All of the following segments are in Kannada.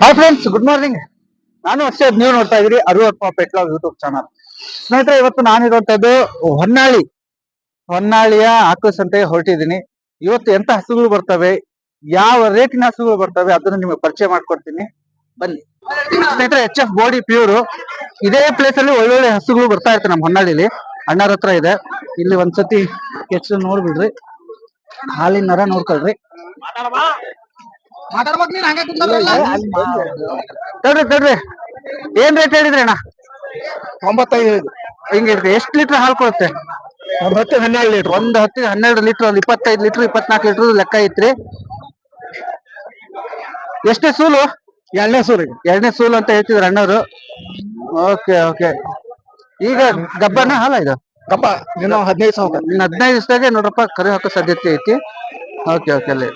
ಹಾಯ್ ಫ್ರೆಂಡ್ಸ್ ಗುಡ್ ಮಾರ್ನಿಂಗ್ ನಾನು ಅಷ್ಟೇ ನೀವು ನೋಡ್ತಾ ಇದ್ರಿ ಅರುವಪ್ಪ ಪೆಟ್ಲಾವ್ ಯೂಟ್ಯೂಬ್ ಚಾನಲ್ ಸ್ನೇಹಿತರೆ, ಇವತ್ತು ನಾನಿರುವಂತದ್ದು ಹೊನ್ನಾಳಿ. ಹೊನ್ನಾಳಿಯ ಆಕಸ್ ಅಂತ ಹೊರಟಿದ್ದೀನಿ. ಇವತ್ತು ಎಂತ ಹಸುಗಳು ಬರ್ತವೆ, ಯಾವ ರೇಟಿನ ಹಸುಗಳು ಬರ್ತವೆ ಅದನ್ನ ನಿಮಗೆ ಪರಿಚಯ ಮಾಡ್ಕೊಡ್ತೀನಿ. ಬನ್ನಿ. ಸ್ನೇಹಿತರೆ ಎಚ್ ಎಫ್ ಬಾಡಿ ಪ್ಯೂರ್ ಇದೇ ಪ್ಲೇಸ್ ಅಲ್ಲಿ ಒಳ್ಳೊಳ್ಳೆ ಹಸುಗಳು ಬರ್ತಾ ಇರ್ತವೆ ನಮ್ಮ ಹೊನ್ನಾಳಿಲಿ. ಅಣ್ಣರ ಹತ್ರ ಇದೆ. ಇಲ್ಲಿ ಒಂದ್ಸತಿ ಕೆಚ್ಚು ನೋಡ್ಬಿಡ್ರಿ. ಹಾಲಿನ ನರ ನೋಡ್ಕೊಳ್ರಿ. ತಡ್ರಿ ತಡ್ರಿ. ಏನ್ ರೇಟ್ ಹೇಳಿದ್ರಿ ಅಣ್ಣ? ತೊಂಬತ್ತೈದು ಹಿಂಗೆ ಇರುತ್ತೆ ಎಷ್ಟು ಲೀಟರ್ ಹಾಲು ಕೊಡುತ್ತೆ? ಒಂದ್ ಹತ್ತು ಹನ್ನೆರಡು ಲೀಟರ್ ಒಂದ್ ಹತ್ತಿಗೆ ಹನ್ನೆರಡು ಲೀಟರ್ ಒಂದ್ ಇಪ್ಪತ್ತೈದು ಲೀಟರ್ ಇಪ್ಪತ್ನಾಲ್ಕು ಲೀಟರ್ ಲೆಕ್ಕ ಐತ್ರಿ. ಎಷ್ಟೇ ಸೂಲು? ಎರಡನೇ ಸೂಲು ಎರಡನೇ ಸೂಲು ಅಂತ ಹೇಳ್ತಿದ್ರು ಅಣ್ಣವ್ರು. Okay okay. ಈಗ ಗಬ್ಬನ ಹಾಲ ಇದು? ಗಬ್ಬ ಇನ್ನು ಹದಿನೈದು ಸಾವಿರ. ಇನ್ನು ಹದಿನೈದು ದಿವಸದಾಗೆ ನೋಡ್ರಪ್ಪ ಕರೆ ಹಾಕೋ ಸಾಧ್ಯತೆ ಐತಿ. ಓಕೆ ಓಕೆ ಅಲ್ಲಿ.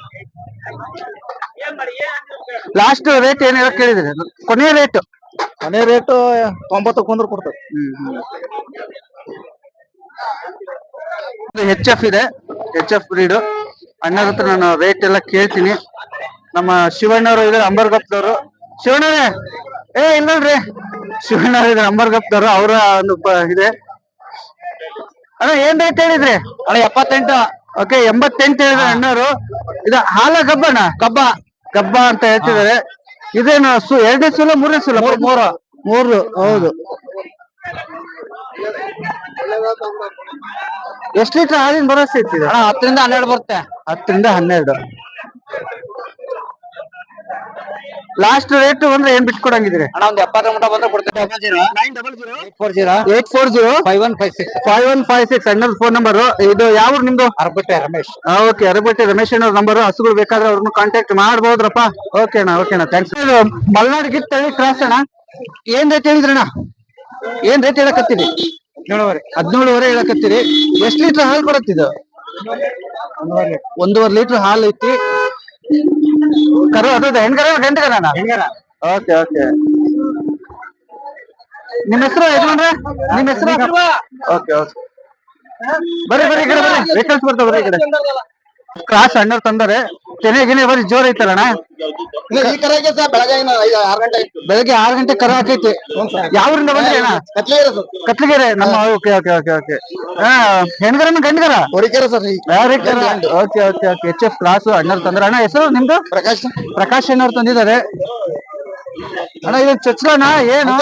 ಲಾಸ್ಟ್ ರೇಟ್ ಏನ್ ಹೇಳಕ್ ಕೇಳಿದ್ರಿ ಕೊನೆಯ ರೇಟ್ ಕೊನೆ ರೇಟ್ ತೊಂಬತ್ತು ಕೊಂದ್ರ ಕೊಡ್ತದೆ ಹೆಚ್ ಎಫ್ ಇದೆ ಹೆಚ್ ಎಫ್ ಬ್ರೀಡ್ ಅಣ್ಣರ ಹತ್ರ ನಾನು ರೇಟ್ ಎಲ್ಲ ಕೇಳ್ತೀನಿ. ನಮ್ಮ ಶಿವಣ್ಣವರು ಇದಾರೆ ಅಂಬರ್ಗಪ್ಪದವ್ರು ಶಿವಣ್ಣರೇ! ಏ ಇಲ್ಲ ನೋಡ್ರಿ ಶಿವಣ್ಣವ್ರು ಇದಾರೆ ಅಂಬರ್ಗಪ್ಪದವ್ರು ಅವರ ಒಂದು ಇದೆ. ಅಣ್ಣ ಏನ್ ರೇಟ್ ಹೇಳಿದ್ರಿ? ಅಣ್ಣ ಎಪ್ಪತ್ತೆಂಟು. ಓಕೆ ಎಂಬತ್ತೆಂಟು ಹೇಳಿದ್ರೆ ಅಣ್ಣವರು ಇದು ಹಾಲ ಕಬ್ಬಣ್ಣ ಗಬ್ಬ. ಗಬ್ಬ ಅಂತ ಹೇಳ್ತಿದ್ದಾರೆ. ಇದೇನು ಹಸು ಎರಡನೇ ಸುಲ ಮೂರನೇ ಸಲ ಮೂರ ಮೂರು ಹೌದು. ಎಷ್ಟು ಲೀಟರ್ ಹಾಲಿನ ಭರವಸೆ ಇಟ್ಟಿದೆ ಅಣ್ಣ ಹತ್ತರಿಂದ ಹನ್ನೆರಡು ಬರುತ್ತೆ. ಹತ್ತರಿಂದ ಹನ್ನೆರಡು. ಲಾಸ್ಟ್ ರೇಟ್ ಅಂದ್ರೆ ಏನ್ ಬಿಟ್ಕೊಡಂಗಿದ್ರೆ ಅಣ್ಣ ಒಂದ್ ಎಪ್ಪತ್ತರ ಮಟ್ಟ ಬಂದ್ರೆ ಕೊಡ್ತೇವೆ nine double zero four zero eight four zero five one five six five one five six ಅಣ್ಣದ phone number ಇದು ಯಾವ ನಿಮ್ದು? ಅರಬಟ್ಟೆ ರಮೇಶ್. ಓಕೆ ಅರಬಟ್ಟೆ ರಮೇಶ್ ಅಣ್ಣ ನಂಬರ್ ಹಸುಗಳು ಬೇಕಾದ್ರೆ ಅವ್ರನ್ನ ಕಾಂಟ್ಯಾಕ್ಟ್ ಮಾಡ್ಬೋದ್ರಪ್ಪ. ಓಕೆ ಅಣ್ಣ ಓಕೆ ಅಣ್ಣ. ಥ್ಯಾಂಕ್ಸ್ ಮಲ್ನಾಡ್ ಗಿಟ್ ತಳಿ ಕ್ರಾಸ್ ಅಣ್ಣ. ಏನ್ ರೇಟ್ ಹೇಳಿದ್ರಣ್ಣ ಏನ್ ರೇಟ್ ಹೇಳಕತ್ತೀರಿ? ಹದಿನೇಳುವರೆ. ಹದಿನೇಳುವರೆ ಹೇಳಕತ್ತೀರಿ. ಎಷ್ಟ್ ಲೀಟರ್ ಹಾಲು ಕೊಡತ್ತಿದ್ದು ಒಂದೂವರೆ ಲೀಟರ್ ಹಾಲು ಐತಿ ಕರು ಅದು ಹೆಣ್ಗರ ಗಂಟೆ ಹೆಂಗಾರ ಓಕೆ ಓಕೆ. ನಿಮ್ಮ ಹೆಸರು ಯಜಮಾನ್ರೆ? ನಿಮ್ಮ ಹೆಸರು ಓಕೆ ಓಕೆ. ಬರ್ರಿ ಬರ್ರಿ ಈ ಕಡೆ ಬರ್ರಿ ವೆಹಿಕಲ್ಸ್ ಬರ್ತಾವ ಬರ್ರಿ ಈ ಕಡೆ. ಕ್ರಾಸ್ ಅಣ್ಣರ್ ತಂದರೆ. ತೆನೆ ಗಿನೆ ಬರಿ ಜೋರ್ ಐತಲ್ಲಣ್ಣ? ಈ ಕರೆ ಸರ್ ಬೆಳಗ್ಗೆ ಆರು ಗಂಟೆ ಆಯ್ತು. ಬೆಳಗ್ಗೆ ಆರು ಗಂಟೆ ಕರ ಹಾಕೈತಿ ಯಾವ್ರಿಂದ ಬಂದ್ರಿ ಅಣ್ಣ? ಕತ್ಲೆ ಇದೆ ಸರ್. ಕತ್ಲಿಗೆರೆ ನಮ್ಮ ಓಕೆ ಓಕೆ ಓಕೆ ಓಕೆ ಹಾ ಹೆಣ್ಗರನ ಗಂಡ್ಗರ? ಹೊಡಿಕೆರೆ sir. Okay okay okay. H F class ಅಣ್ಣರ್ ತಂದ್ರ. ಅಣ್ಣ ಹೆಸರು ನಿಮ್ದು? ಪ್ರಕಾಶ್. ಪ್ರಕಾಶ್ ಅಣ್ಣವ್ರು ತಂದಿದ್ದಾರೆ. ಅಣ್ಣ ಇದು ಚಚ್ಲಣ್ಣ ಏನು.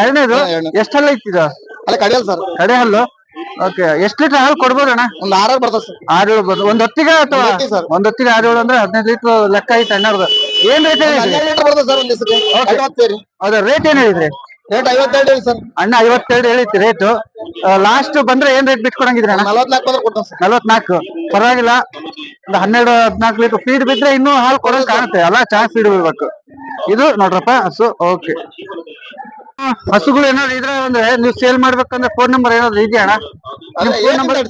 ಎರಡನೇದು ಎಷ್ಟೆಲ್ಲ ಇತ್ತಿದ ಅಲ್ಲ ಕಡಿಯಲ್ಲ ಸರ್. ಕಡೆ ಹಲ್ಲು? ಓಕೆ ಎಷ್ಟ್ ಲೀಟರ್ ಹಾಲು ಕೊಡ್ಬೋದಣ್ಣ ಒಂದ್ ಆರಾರು ಬರ್ತದೆ ಸರ್. ಆರು ಏಳು ಬರ್ತದೆ. ಒಂದ್ ಹೊತ್ತಿಗೆ ಅಥವಾ ಒಂದ್ ಹೊತ್ತಿಗೆ sir. ಒಂದ್ ಹೊತ್ತಿಗೆ ಆರು ಏಳು ಅಂದ್ರೆ ಹದಿನೈದು ಲೀಟರ್ ಲೆಕ್ಕ ಐತೆ ಅಣ್ಣರ್ದು ಏನ್ ರೇಟ್ ಹೇಳಿದ್ರಿ? ಹನ್ನೆರಡು ಲೀಟರ್ ಬರ್ತದೆ ಸರ್ ಒಂದ್ ದಿವಸಕ್ಕೆ. ಐವತ್ತು ಸೇರಿ ಅದ ರೇಟ್ ಏನ್ ಹೇಳಿದ್ರಿ? ರೇಟ್ ಐವತ್ತೆರಡು ಹೇಳಿ ಸರ್. ಅಣ್ಣ ಐವತ್ತೆರಡು ಹೇಳಿತ್ತು ರೇಟ್ ಲಾಸ್ಟ್ ಬಂದ್ರೆ ಏನ್ ರೇಟ್ ಬಿಟ್ಕೊಡಂಗಿದ್ರಿ ಅಣ್ಣ? ನಲವತ್ನಾಲ್ಕು ಬಂದ್ರೆ ಕೊಡ್ತಾನೆ ಸರ್. ನಲವತ್ನಾಲ್ಕು. ಪರವಾಗಿಲ್ಲ. ಒಂದು ಹನ್ನೆರಡು ಹದಿನಾಲ್ಕು ಲೀಟರ್ ಫೀಡ್ ಬಿದ್ರೆ ಇನ್ನೂ ಹಾಲು ಕೊಡೋದು ಕಾಣುತ್ತೆ. ಅಲ್ಲ ಚಾ ಫೀಡ್ ಬಿಡ್ಬೇಕು. ಇದು ನೋಡ್ರಪ್ಪ ಹಸು. ಓಕೆ ಹಸುಗಳು ಏನಾದ್ರು ಇದ್ರೆ ಅಂದ್ರೆ ನೀವು ಸೇಲ್ ಮಾಡ್ಬೇಕಂದ್ರೆ ಫೋನ್ ನಂಬರ್ ಏನಾದ್ರು ಇದೆಯಾ ಅಣ್ಣ?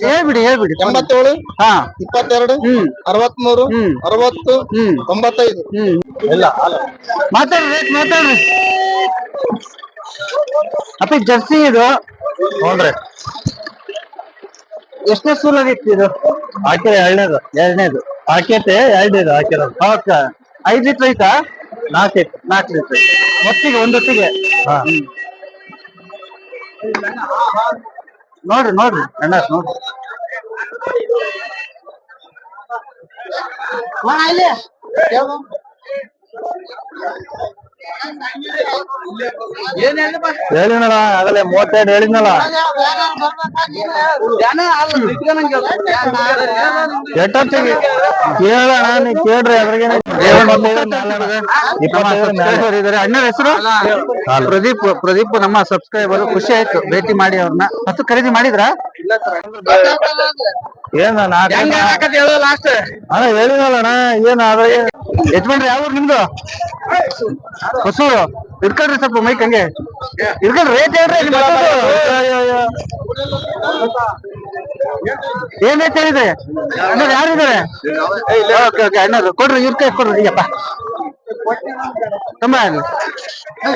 ಹೇಳ್ಬಿಡಿ ಹೇಳ್ಬಿಡಿ. ಎಂಬತ್ತೇಳು ಹಾ. ಇಪ್ಪತ್ತೆರಡು ಹ್ಮ್. ಅರವತ್ಮೂರು ಹ್ಮ್. ಅರವತ್ತು ಹ್ಮ್. ತೊಂಬತ್ತೈದು. ಹ್ಮ್. ಇಲ್ಲ ಮಾತಾಡ್ರಿ ರೇಟ್ ಮಾತಾಡ್ರಿ. ಅಪ್ಪ ಇದ್ ಜರ್ಸಿ ಇದು. ನೋಡ್ರಿ ಎಷ್ಟನೇ ಸೂಲಾಗಿತ್ತು ಇದು? ಹಾಕಿರ ಎರಡನೇದು. ಎರಡನೇದು. ಹಾಕೈತೆ ಎರಡನೇದು ಹಾಕಿರೋದು. ಓಕೆ ಐದು ಲೀಟರ್ ಐತಾ? ನಾಲ್ಕೈತೆ ನಾಲ್ಕು ಲೀಟರ್ ಒಟ್ಟಿಗೆ ಒಂದೊತ್ತಿಗೆ ಹಾ. ನೋಡ್ರಿ ನೋಡ್ರಿ ಅಣ್ಣ ನೋಡ್ರಿ. ಹೇಳಿನಲ್ಲ ಆಗಲೇ ಮೂವತ್ತೆರಡು ಹೇಳಿದ್ನಲ್ಲ. ಎಷ್ಟೊತ್ತಿಗೆ ಕೇಳೋಣ ನೀ ಕೇಳ್ರಿ, ಅದ್ರಾಗೇನ ಅಣ್ಣನ ಹೆಸರು? ಪ್ರದೀಪ್ ಪ್ರದೀಪ್ ನಮ್ಮ ಸಬ್ಸ್ಕ್ರೈಬರ್ ಖುಷಿ ಆಯ್ತು, ಭೇಟಿ ಮಾಡಿ ಅವ್ರನ್ನ. ಮತ್ತೆ ಖರೀದಿ ಮಾಡಿದ್ರಾ? ಏನ ನಾಲ್ಕು ಅಣ್ಣ ಹೇಳಿನಲ್ಲ ಅಣ್ಣ ಏನ್ ಅದ್ರಾಗ ಯಜಮಾನ್ರಿ ಯಾವ ಊರು ನಿಮ್ದು ಹೊಸೂರು ಇಟ್ಕೊಳ್ರಿ ಸ್ವಲ್ಪ ಮೈಕ್ ಹಂಗೆ ಇಟ್ಕೊಳ್ರಿ ರೇಟ್ ಹೇಳ್ರಿ ನಿಮ್ಮ ಹಸುದು. ಏನ್ ರೇಟ್ ಹೇಳಿದೆ ಅಣ್ಣರು ಯಾರಿದ್ದಾರೆ ಓಕೆ ಓಕೆ ಅಣ್ಣರು ಕೊಡ್ರಿ ಇವ್ರ ಕೈ ಕೊಡ್ರಿ ಅಯ್ಯಪ್ಪ ತುಂಬ ಆಗ್ಲಿ.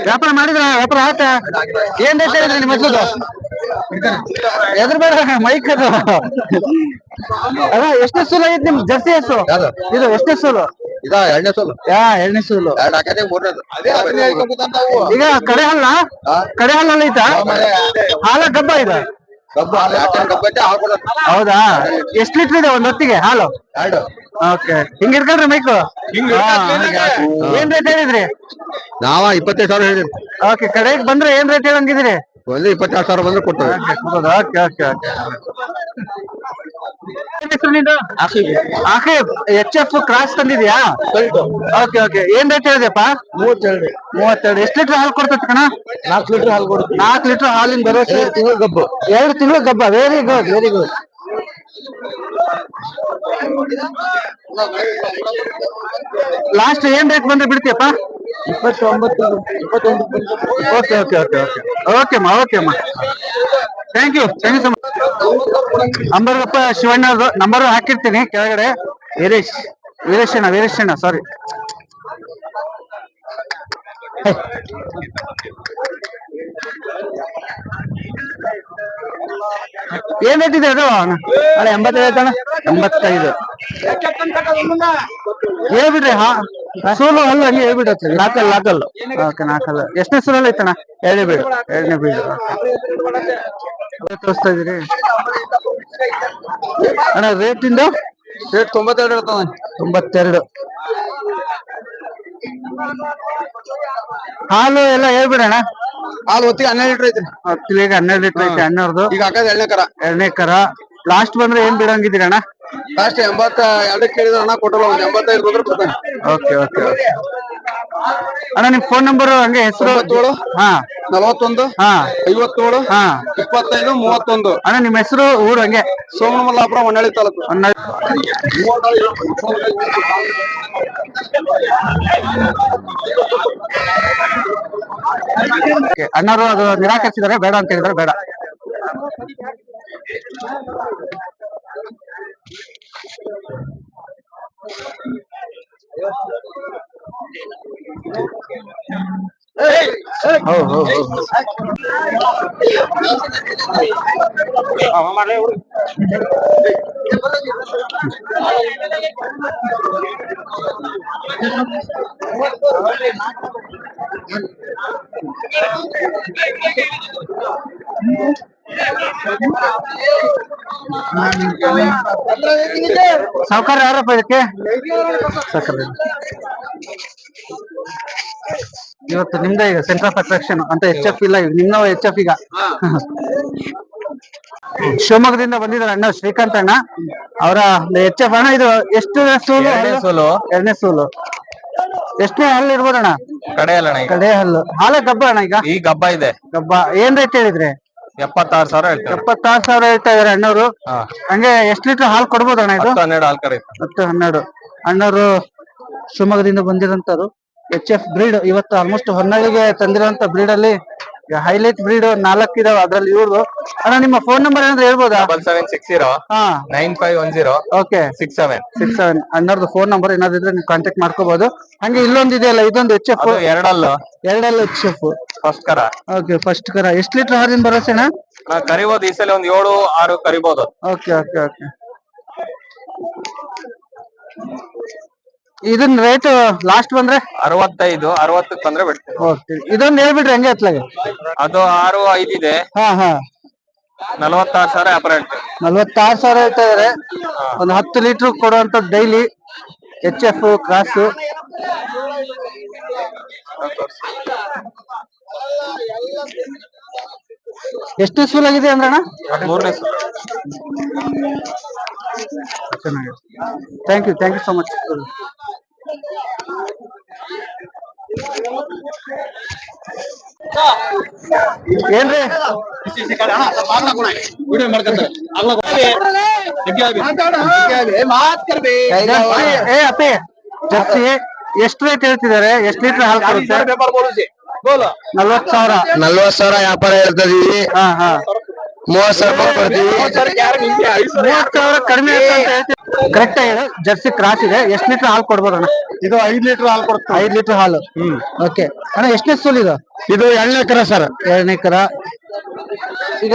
ವ್ಯಾಪಾರ ಮಾಡಿದ್ರ ವ್ಯಾಪಾರ ಆತ ಏನ್ ರೇಟ್ ಹೇಳಿದ್ರಿ ನಿಮ್ಮ ಹಸುದು ಎದ್ರ ಬೇಡ ಮೈಕ್ ಅದು ಅದ ಎಷ್ಟೇ ಸೂಲ್ ಆಗೈತಿ ನಿಮ್ ಜರ್ಸಿ ಹೆಸರು ಇದು ಎಷ್ಟೇ ಸೂಲು? ಇದ ಎರಡನೇ ಸೋಲು. ಯಾ ಎರಡನೇ ಸೂಲು. ಎರಡು ಹಾಕದೆ ಮೂರನೇದು. ಈಗ ಕಡೆ ಹಲ್ಲ ಕಡೆ ಹಲ್ಲ ಐತಾ? ಹಾಲ ಡಬ್ಬ ಇದೆ? ಕಬ್ಬು ಹಾಲು ಯಾಕೆ ಕಬ್ಬು ಐತೆ ಹಾಲು ಕೊಡೋದು. ಹೌದಾ? ಎಷ್ಟ್ ಲೀಟರ್ ಇದೆ ಒಂದ್ ಹೊತ್ತಿಗೆ ಹಾಲು? ಎರಡು. ಓಕೆ. ಹಿಂಗ್ ಇರ್ಕಲ್ರಿ ಮೈಕು? ಏನ್ ರೇಟ್ ಹೇಳಿದ್ರಿ? ನಾವ ಇಪ್ಪತ್ತೈದು ಸಾವಿರ ಹೇಳಿದ್ರಿ ಓಕೆ ಕಡೆಗೆ ಬಂದ್ರೆ ಏನ್ ರೇಟ್ ಹೇಳಂಗಿದ್ರಿ? ಒಂದು ಇಪ್ಪತ್ತೆರಡು ಸಾವಿರ ಬಂದ್ರೆ ಕೊಟ್ಟು okay okay okay. Aqib H F cross ತಂದಿದ್ಯಾ? Okay okay ಏನ್ ರೇಟ್ ಹೇಳಿದೆಪ್ಪ ಮೂವತ್ತೆರಡು ಮೂವತ್ತೆರಡು. ಎಷ್ಟು ಲೀಟರ್ ಹಾಲು ಕೊಡ್ತೈತಿ ಕಣ? ನಾಲ್ಕು ಲೀಟರ್ ಹಾಲು ಕೊಡ್ತೀವಿ. ನಾಲ್ಕು ಲೀಟರ್ ಹಾಲಿನ ಬರೋ ತಿಂಗಳ ಗಬ್ಬು. ಎರಡು ತಿಂಗಳು ಗಬ್ಬ. Very good very good last ಏನ್ ರೇಟ್ ಬಂದ್ರೆ ಬಿಡ್ತೀಯಪ್ಪ? ಇಪ್ಪತ್ತೊಂಬತ್ತು ಇಪ್ಪತ್ತೊಂದು okay okay okay okay okay ಮಾ. ಓಕೆ ಮಾ thank you thank you so much Ambarappa Shivanna number ಹಾಕಿರ್ತೀನಿ ಕೆಳಗಡೆ. ವೀರೇಶ್, ವೀರೇಶಣ್ಣ ವೀರೇಶಣ್ಣ ಸಾರಿ ಏನ್ ರೇಟ್ ಇದೆ ಅದು? ಅಲ್ಲ ಎಂಬತ್ತೈದು ಅಣ್ಣ. ಎಂಬತ್ತೈದು. ಹೇಳ್ಬಿಡ್ರಿ ಹಾ. ಸೋಲು ಅಲ್ಲ ಹಂಗೆ ಹೇಳ್ಬಿಡತ್ತೆ. ನಾಲ್ಕಲ್ಲ ನಾಲ್ಕಲ್ಲ. ಓಕೆ ನಾಲ್ಕಲ್ಲ. ಎಷ್ಟನೇ ಸೋಲಲ್ಲ ಐತಣ್ಣ? ಎರಡನೇ ಬೀಡು. ಎರಡನೇ ಬೀಡು. ತೋರಿಸ್ತಾ ಇದೀರಿ ಅಣ್ಣ ರೇಟ್ ಇಂದ? ರೇಟ್ ತೊಂಬತ್ತೆರಡು ಇರ್ತದೆ. ತೊಂಬತ್ತೆರಡು. ಹಾಲು ಎಲ್ಲ ಹೇಳ್ಬಿಡೋಣ? ಹಾಲು ಹೊತ್ತಿಗೆ ಹನ್ನೆರಡು ಲೀಟರ್ ಐತ್ರಿ ಹೊತ್ತಿಗೆ ಹನ್ನೆರಡು ಲೀಟರ್ ಐತೆ ಹನ್ನೆರಡು. ಈಗ ಹಾಕದ್ ಎರಡನೇ ಕರ. ಎರಡನೇ ಕರ. ಲಾಸ್ಟ್ ಬಂದ್ರೆ ಏನ್ ಬಿಡಂಗಿದ್ದೀರಣ್ಣ? ಲಾಸ್ಟ್ ಎಂಬತ್ತ ಎರಡಕ್ಕೆ ಕೇಳಿದ್ರೆ ಹಣ ಕೊಟ್ಟಲ್ಲ ಒಂದು ಎಂಬತ್ತೈದು ಬಂದ್ರೆ ಕೊಡ್ತಾನೆ. ಓಕೆ ಓಕೆ ಓಕೆ ಅಣ್ಣ ನಿಮ್ ಫೋನ್ ನಂಬರ್ ಹಂಗೆ ಹೆಸರು ತೊಂಬತ್ತೇಳು ಹಾ. ನಲವತ್ತೊಂದು ಹಾ. ಐವತ್ತೇಳು ಹಾ. ಇಪ್ಪತ್ತೈದು ಮೂವತ್ತೊಂದು. ಅಣ್ಣ ನಿಮ್ ಹೆಸರು ಊರು ಹಂಗೆ. ಸೋಮನಮಲ್ಲಾಪುರ ಹೊನ್ನಾಳಿ ತಾಲೂಕು. ಅಣ್ಣ. ಅಣ್ಣರು ಅದು ನಿರಾಕರಿಸಿದ್ದಾರೆ ಬೇಡ ಅಂತ ಹೇಳಿದ್ರೆ ಬೇಡ. ಹೌದು ಹೌದು ಹೌದು ಸಾವುಕಾರ ಯಾರಪ್ಪ ಇದಕ್ಕೆ? ಇವತ್ತು ನಿಮ್ದೇ ಈಗ ಸೆಂಟರ್ ಆಫ್ ಅಟ್ರಾಕ್ಷನ್ ಅಂತ ಎಚ್ ಎಫ್ ಇಲ್ಲ ಈಗ ನಿಮ್ನ ಎಚ್ ಎಫ್ ಈಗ. ಶಿವಮೊಗ್ಗದಿಂದ ಬಂದಿದ್ದಾರೆ ಅಣ್ಣ ಶ್ರೀಕಾಂತ್ ಅಣ್ಣ. ಅವರ ಎಚ್ ಎಫ್ ಅಣ್ಣ ಇದು ಎಷ್ಟು ಸೋಲು ಸೋಲು. ಎರಡನೇ ಸೋಲು. ಎಷ್ಟನೇ ಹಲ್ಲು ಇರ್ಬೋದಣ್ಣ ಕಡೆ ಈಗ. ಕಡೆ ಹಲ್ಲು. ಹಾಲ ಗಬ್ಬ ಅಣ್ಣ ಈಗ? ಈ ಗಬ್ಬ ಇದೆ. ಗಬ್ಬ. ಏನ್ ರೇಟ್ ಹೇಳಿದ್ರಿ? ಎಪ್ಪತ್ತಾರು ಸಾವಿರ ಹೇಳ್ತಾರೆ ಎಪ್ಪತ್ತಾರು ಸಾವಿರ ಹೇಳ್ತಾ ಇದಾರೆ ಅಣ್ಣವರು ಹಾ. ಹಂಗೆ ಎಷ್ಟ್ ಲೀಟರ್ ಹಾಲು ಕೊಡ್ಬೋದು ಅಣ್ಣ ಇದು? ಹತ್ತು ಹನ್ನೆರಡು ಹಾಲ್ ಕರೆ ಹತ್ತು ಹನ್ನೆರಡು. ಅಣ್ಣವರು ಶಿವಮೊಗ್ಗದಿಂದ ಬಂದಿರಂತರು ಎಚ್ ಎಫ್ ಬ್ರೀಡ್ ಇವತ್ತು ಆಲ್ಮೋಸ್ಟ್ ಹೊನ್ನಾಳಿಗೆ ತಂದಿರೋಂತ ಬ್ರೀಡ್ ಅಲ್ಲಿ ಹೈಲೈಟ್ ಬ್ರೀಡ್ ನಾಲ್ಕು ಇದಾವ ಅದ್ರಲ್ಲಿ ಇವ್ರು ಅಣ್ಣ ನಿಮ್ಮ ಫೋನ್ ನಂಬರ್ ಏನಾದ್ರು ಹೇಳ್ಬೋದಾ? ಡಬಲ್ ಸೆವೆನ್ ಸಿಕ್ಸ್ ಜೀರೋ ಹಾ. Nine five one zero okay six seven six seven ಅಣ್ಣವ್ರದ್ದು phone number ಏನಾದ್ರು ಇದ್ರೆ ನೀವು ಕಾಂಟ್ಯಾಕ್ಟ್ ಮಾಡ್ಕೋಬಹುದು ಹಂಗೆ ಇಲ್ಲೊಂದು ಇದೆಯಲ್ಲ ಇದೊಂದು ಎಚ್ ಎಫ್ ಎರಡಲ್ಲ. ಎರಡಲ್ಲು ಎಚ್ ಎಫ್ ಫಸ್ಟ್ ಕರ. ಓಕೆ ಫಸ್ಟ್ ಕರ. ಎಷ್ಟು ಲೀಟರ್ ಹಾಲಿನ ಭರವಸೆ ಅಣ್ಣ? ನಾ ಕರಿಬೋದು ಈ ಸಲ ಒಂದ್ ಏಳು ಆರು ಕರಿಬೋದು. ಓಕೆ ಓಕೆ ಓಕೆ ಇದನ್ನ ರೇಟ್ ಲಾಸ್ಟ್ ಬಂದ್ರೆ? ಅರವತ್ತೈದು ಅರವತ್ತಕ್ಕೆ ಬಂದ್ರೆ ಬಿಡ್ತೀವಿ. ಓಕೆ. ಇದೊಂದು ಹೇಳ್ಬಿಡ್ರಿ ಹಂಗೆ ಹತ್ಲಾಗೆ ಅದು ಆರು ಐದು ಇದೆ. ಹಾ ಹಾ. ನಲವತ್ತಾರು ಸಾವಿರ ವ್ಯಾಪಾರ ಹೇಳ್ತೀವಿ. ನಲ್ವತ್ತಾರು ಸಾವಿರ ಹೇಳ್ತಾ ಇದಾರೆ. ಒಂದು ಹತ್ತು ಲೀಟರ್ ಕೊಡುವಂತ ಡೈಲಿ ಎಚ್ ಎಫ್ ಕ್ರಾಸ್ ಎಷ್ಟು ಆಗಿದೆ ಅಂದ್ರಣ್ಣ? ಮೂರನೇ ಚೆನ್ನಾಗಿದೆ thank you thank you so much ಏನ್ರಿ? ಅಪ್ಪಿ ಜರ್ಸಿ ಎಷ್ಟು ರೇಟ್ ಹೇಳ್ತಿದ್ದಾರೆ? ಎಷ್ಟು ಲೀಟರ್ ಹಾಲು ಕೊಡುತ್ತೆ? ನಲ್ವತ್ತು ಸಾವಿರ. ನಲ್ವತ್ ಸಾವಿರ ವ್ಯಾಪಾರ ಹೇಳ್ತದೀವಿ ಹಾ ಹಾ. ಮೂವತ್ ಸಾವಿರ ರೂಪಾಯಿ ಕೊಡ್ತೀವಿ. ಮೂವತ್ತು ಸಾವಿರ ಕಡಿಮೆ ಕರೆಕ್ಟ್ ಆಗಿದೆ. ಜರ್ಸಿ ಕ್ರಾಸ್ ಇದೆ. ಎಷ್ಟು ಲೀಟರ್ ಹಾಲು ಕೊಡ್ಬೋದಣ್ಣ ಇದು ಐದ್ ಲೀಟರ್ ಹಾಲು ಕೊಡ್ತು ಐದು ಲೀಟರ್ ಹಾಲು. ಹ್ಮ್. ಓಕೆ ಅಣ್ಣ ಎಷ್ಟನೇ ಸೂಲ್ ಇದು? ಇದು ಎರಡನೇ ಕರ ಸರ್. ಎರಡನೇ ಕರ ಈಗ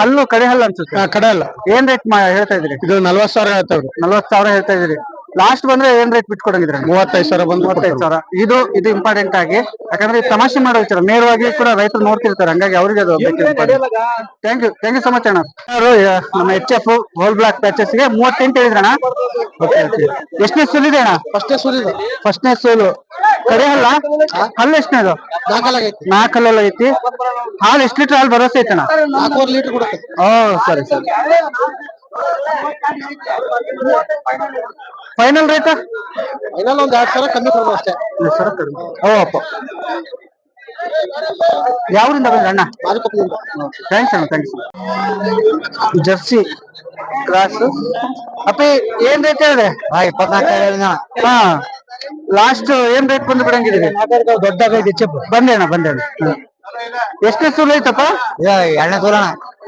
ಹಲ್ಲು ಕಡೆ ಹಲ್ಲು ಅನ್ಸುತ್ತೆ. ಕಡೆ ಹಲ್ಲು. ಏನ್ ರೇಟ್ ಹೇಳ್ತಾ ಇದ್ರಿ ಇದು ನಲ್ವತ್ ಸಾವಿರ ಹೇಳ್ತಾವ್ರಿ ನಲ್ವತ್ ಸಾವಿರ ಹೇಳ್ತಾ ಇದ್ರಿ ಲಾಸ್ಟ್ ಬಂದ್ರೆ ಏನ್ ರೇಟ್ ಬಿಟ್ಕೊಡಂಗಿದ್ರೆ? ಮೂವತ್ತೈದು ಸಾವಿರ ಬಂದು ಮೂವತ್ತೈದು ಸಾವಿರ. ಇದು ಇದು ಇಂಪಾರ್ಟೆಂಟ್ ಆಗಿ ಯಾಕಂದ್ರೆ ಇದು ತಮಾಷೆ ಮಾಡೋ ವಿಚಾರ. ನೇರವಾಗಿ ಕೂಡ ರೈತರು ನೋಡ್ತಿರ್ತಾರೆ ಹಂಗಾಗಿ ಅವ್ರಿಗೆ ಅದು thank you thank you so much ಅಣ್ಣ. ನಮ್ಮ ಎಚ್ ಎಫ್ ಹೋಲ್ ಬ್ಲಾಕ್ ಪ್ಯಾಚಸ್ಗೆ ಮೂವತ್ತೆಂಟು ಹೇಳಿದ್ರಣ್ಣ. ಎಷ್ಟನೇ ಎಷ್ಟನೇ ಸೋಲಿದೆ ಅಣ್ಣ? ಫಸ್ಟೇ ಸುರಿದು ಫಸ್ಟ್ನೇ ಸೋಲು. ಕಡೆ ಹಲ್ಲ? ಹಲ್ಲು ಎಷ್ಟನೇದು ನಾಲ್ಕು ಹಲ್ಲೆಲ್ಲ ಐತಿ. ಹಾಲು ಎಷ್ಟು ಲೀಟರ್ ಹಾಲು ಭರೋಸೆ ಐತಣ್ಣ? ನಾಲ್ಕೂವರೆ ಲೀಟರ್ ಕೊಡುತ್ತೆ. ಓ ಸರಿ ಸರಿ. ಫೈನಲ್ ರೇಟ್ ಫೈನಲ್ ಒಂದ್ ಎರಡ್ ಸಾವಿರ ಕಮ್ಮಿ ಕೊಡೋದು ಅಷ್ಟೇ. ಓ ಅಪ್ಪ. ಯಾವ್ರಿಂದ ಬಂದ್ರೆ ಅಣ್ಣ? ಮಾರುಕಟ್ಟೆಯಿಂದ. ಥ್ಯಾಂಕ್ಸ್ ಅಣ್ಣ ಥ್ಯಾಂಕ್ಸ್ ಜರ್ಸಿ ಕ್ರಾಸ್ ಅಪ್ಪ ಏನ್ ರೇಟ್ ಹೇಳಿದೆ? ಇಪ್ಪತ್ನಾಲ್ಕು ಹಾ. ಲಾಸ್ಟ್ ಏನ್ ರೇಟ್ ಬಂದು ಬಿಡಂಗಿದ್ದೀವಿ ದೊಡ್ಡ ಬಂದೆ ಅಣ್ಣ ಬಂದೆ ಅಣ್ಣ. ಎಷ್ಟನೇ ಸೂಲ್ ಐತಪ್ಪ? ಎರಡನೇ ಸೂಲ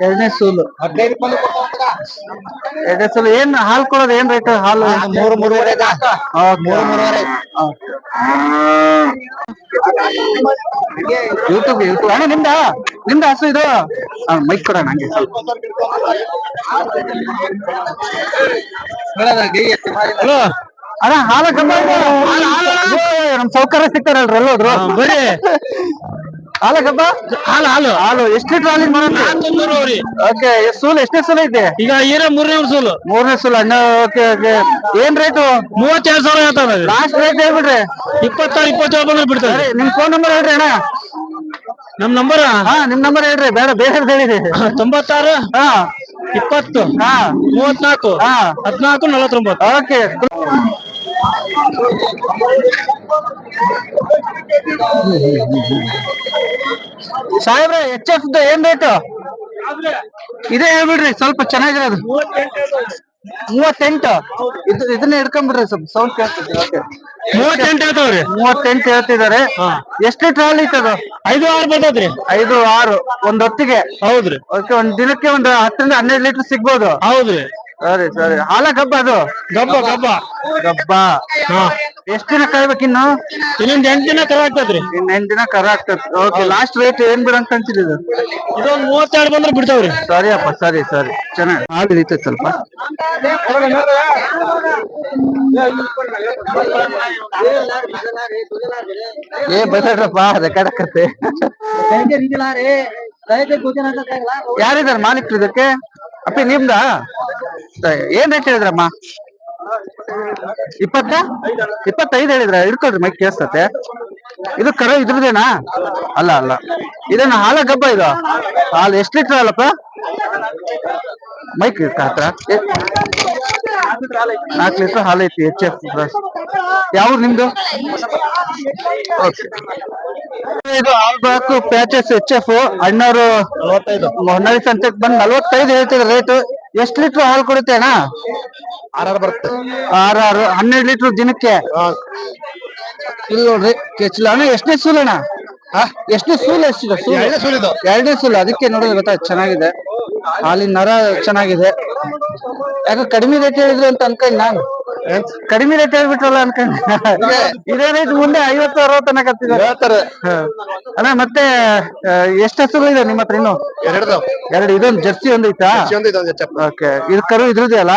ಎರಡನೇ ಸೂಲು. ಹದಿನೈದು ಎರಡನೇ ಸೂಲು. ಏನ್ ಹಾಲು ಕೊಡೋದು? ಏನ್ ರೇಟ್ ಹಾಲು ಮೂರು ಮೂರುವರೆ ಮೂರು ಮೂರುವರೆ. ಯೂಟ್ಯೂಬ್ ಯೂಟ್ಯೂಬ್ ಅಣ್ಣ ನಿಮ್ದ? ನಿಮ್ದ ಹಸು ಇದು? ಮೈಕ್ ಕೊಡೋಣ ಹಂಗೆ ಹಲೋ. ಅಣ್ಣ ಹಾಲ ಕಮ್ಮಿ ನಮ್ ಸೌಕರ್ಯ ಸಿಗ್ತಾರಲ್ರಿ ಎಲ್ಲೋದ್ರು. ಬರ್ರಿ ಹಾಲ ಕಬ್ಬ? ಹಾಲು ಹಾಲು. ಹಾಲು. ಎಷ್ಟು ಲೀಟರ್ ಹಾಲಿನ ಬರುತ್ತೆ ಓಕೆ ಸೂಲ್ ಎಷ್ಟನೇ ಸೂಲ್ ಐತೆ? ಈಗ ಈರ ಮೂರನೇ ಸೂಲ್. ಮೂರನೇ ಸೂಲ್. ಅಣ್ಣ ಓಕೆ ಓಕೆ. ಏನ್ ರೇಟು? ಮೂವತ್ತೆರಡು ಸಾವಿರ ಹೇಳ್ತಾವ ಲಾಸ್ಟ್ ರೇಟ್ ಹೇಳ್ಬಿಡ್ರಿ ಇಪ್ಪತ್ತಾರು ಇಪ್ಪತ್ತೇಳು ಬಂದ್ರೆ ಬಿಡ್ತಾರೆ. ನಿಮ್ ಫೋನ್ ನಂಬರ್ ಹೇಳ್ರಿ ಅಣ್ಣ. ನಮ್ ನಂಬರ್? ಹಾ ನಿಮ್ ನಂಬರ್ ಹೇಳ್ರಿ. ಬೇಡ ಬೇರೆ ಹೇಳಿರಿ. ತೊಂಬತ್ತಾರು ಹಾ. ಇಪ್ಪತ್ತು ಹಾ. ಮೂವತ್ನಾಲ್ಕು ಹಾ. ಹದಿನಾಲ್ಕು ನಲವತ್ತೊಂಬತ್ತು. ಓಕೆ. ಸಾಹೇಬ್ರೆ ಎಚ್ ಎಫ್ ಏನ್ ರೇಟು ಇದೇ ಹೇಳ್ಬಿಡ್ರಿ ಸ್ವಲ್ಪ ಚೆನ್ನಾಗಿರೋದು ಮೂವತ್ತೆಂಟು. ಇದು ಇದನ್ನ ಹಿಡ್ಕೊಂಡ್ಬಿಡ್ರಿ ಸ್ವಲ್ಪ ಸೌಂಡ್ ಕೇಳ್ತಿದ್ರಿ ಓಕೆ ಮೂವತ್ತೆಂಟು ಹೇಳ್ತಾವ್ರಿ. ಮೂವತ್ತೆಂಟು ಹೇಳ್ತಿದ್ದಾರೆ. ಎಷ್ಟು ಲೀಟರ್ ಹಾಲು ಐತದು? ಐದು ಆರು ಬರ್ತೈತ್ರಿ. ಐದು ಆರು ಒಂದ್ ಹೊತ್ತಿಗೆ. ಹೌದ್ರಿ. ಓಕೆ ಒಂದ್ ದಿನಕ್ಕೆ ಒಂದ್ ಹತ್ತರಿಂದ ಹನ್ನೆರಡು ಲೀಟರ್ ಸಿಗ್ಬೋದು. ಹೌದ್ರಿ. ಸರಿ ಸರಿ. ಹಾಲ ಗಬ್ಬ ಅದು? ಗಬ್ಬ ಗಬ್ಬ ಗಬ್ಬ ಹಾ. ಎಷ್ಟ್ ದಿನ ಕಾಯ್ಬೇಕಿನ್ನು ಇನ್ನೊಂದ್ ಎಂಟ್ ದಿನ ಕರ ಆಗ್ತದ್ರಿ. ಇನ್ ಎಂಟ್ ದಿನ ಕರ ಆಗ್ತದೆ. ಓಕೆ ಲಾಸ್ಟ್ ರೇಟ್ ಏನ್ ಬಿಡಂತ ಇದು? ಇದೊಂದ್ ಮೂವತ್ತೆರಡು ಬಂದ್ರೆ ಬಿಡ್ತಾವ್ರಿ. ಸರಿ ಅಪ್ಪ ಸರಿ ಸರಿ. ಚೆನ್ನಾಗಿ ಹಾಲು ಇಳಿತೈತೆ ಸ್ವಲ್ಪ. ಏ ಬದಡ್ರಪ್ಪ ರೆಕಾರ್ಡ್ ಆಕತ್ತೆ ಯಾರಿದಾರ ಮಾಲೀಕರು ಇದಕ್ಕೆ? ಅಪ್ಪಿ, ನಿಮ್ದ? ಏನ್ ರೇಟ್ ಹೇಳಿದ್ರಮ್ಮ? ಇಪ್ಪತ್ತ? ಇಪ್ಪತ್ತೈದು ಹೇಳಿದ್ರ? ಇಡ್ಕೊಳ್ರಿ ಮೈಕ್ ಕೇಳಿಸ್ತತೆ. ಇದು ಕರ, ಇದ್ರದೇನಾ? ಅಲ್ಲ ಅಲ್ಲ. ಇದೇನ ಹಾಲ ಗಬ್ಬ ಇದು? ಹಾಲು ಎಷ್ಟು ಲೀಟರ್ ಅಲ್ಲಪ್ಪ? ಮೈಕ್ ಹತ್ರ. ನಾಲ್ಕು ಲೀಟರ್ ಹಾಲು ಐತಿ. ಎಚ್ ಎಫ್ ಯಾವ ನಿಮ್ದು? ಇದು ಇದು ಬ್ಯಾಕ್ ಪ್ಯಾಚಸ್ ಎಚ್ ಎಫ್ ಅಣ್ಣವರು ಹೊನ್ನಾಳಿ ಸಂತೆಗೆ ಬಂದ್ ನಲ್ವತ್ತೈದು ಹೇಳ್ತಿದ್ರು ರೇಟ್ ಎಷ್ಟ್ ಲೀಟರ್ ಹಾಲು ಕೊಡುತ್ತೆ ಅಣ್ಣ? ಆರಾರು ಬರುತ್ತೆ. ಆರ್ ಆರ್ ಹನ್ನೆರಡು ಲೀಟರ್ ದಿನಕ್ಕೆ? ಇಲ್ಲ ನೋಡ್ರಿ ಕೆಚ್ಚಲ ಅಣ್ಣ ಎಷ್ಟನೇ ಸೂಲ್ ಅಣ್ಣ ಎಷ್ಟನೇ ಸೂಲ್ ಎಷ್ಟಿದೆ? ಎರಡನೇ ಸೂಲ್ ಎರಡನೇ ಸೂಲ್ ಅದಕ್ಕೆ ನೋಡಿದ್ರೆ ಗೊತ್ತಾಯ್ತು ಚೆನ್ನಾಗಿದೆ. ಹಾಲಿನ ನರ ಚೆನ್ನಾಗಿದೆ. ಯಾಕೆ ಕಡಿಮೆ ರೇಟ್ ಹೇಳಿದ್ರು ಅಂತ ಅನ್ಕೊಂಡ್ ನಾನು. ಕಡಿಮೆ ರೇಟ್ ಹೇಳ್ಬಿಟ್ರಲ್ಲ ಅನ್ಕೊಂಡ್. ಇದೇ ರೇಟ್ ಮುಂದೆ ಐವತ್ತು ಅರವತ್ತು ಅನ್ನಕತ್ತಿದ್ದಾರೆ. ಅಣ್ಣ ಮತ್ತೆ ಎಷ್ಟು ಹಸುಗಳು ಇದೆ ನಿಮ್ಮ ಹತ್ರ ಇನ್ನು? ಎರಡು ಎರಡು ಇದೊಂದು ಜರ್ಸಿ ಒಂದು ಐತಾ ಓಕೆ. ಇದು ಕರು ಇದ್ರದ್ದೇ ಅಲ್ಲ?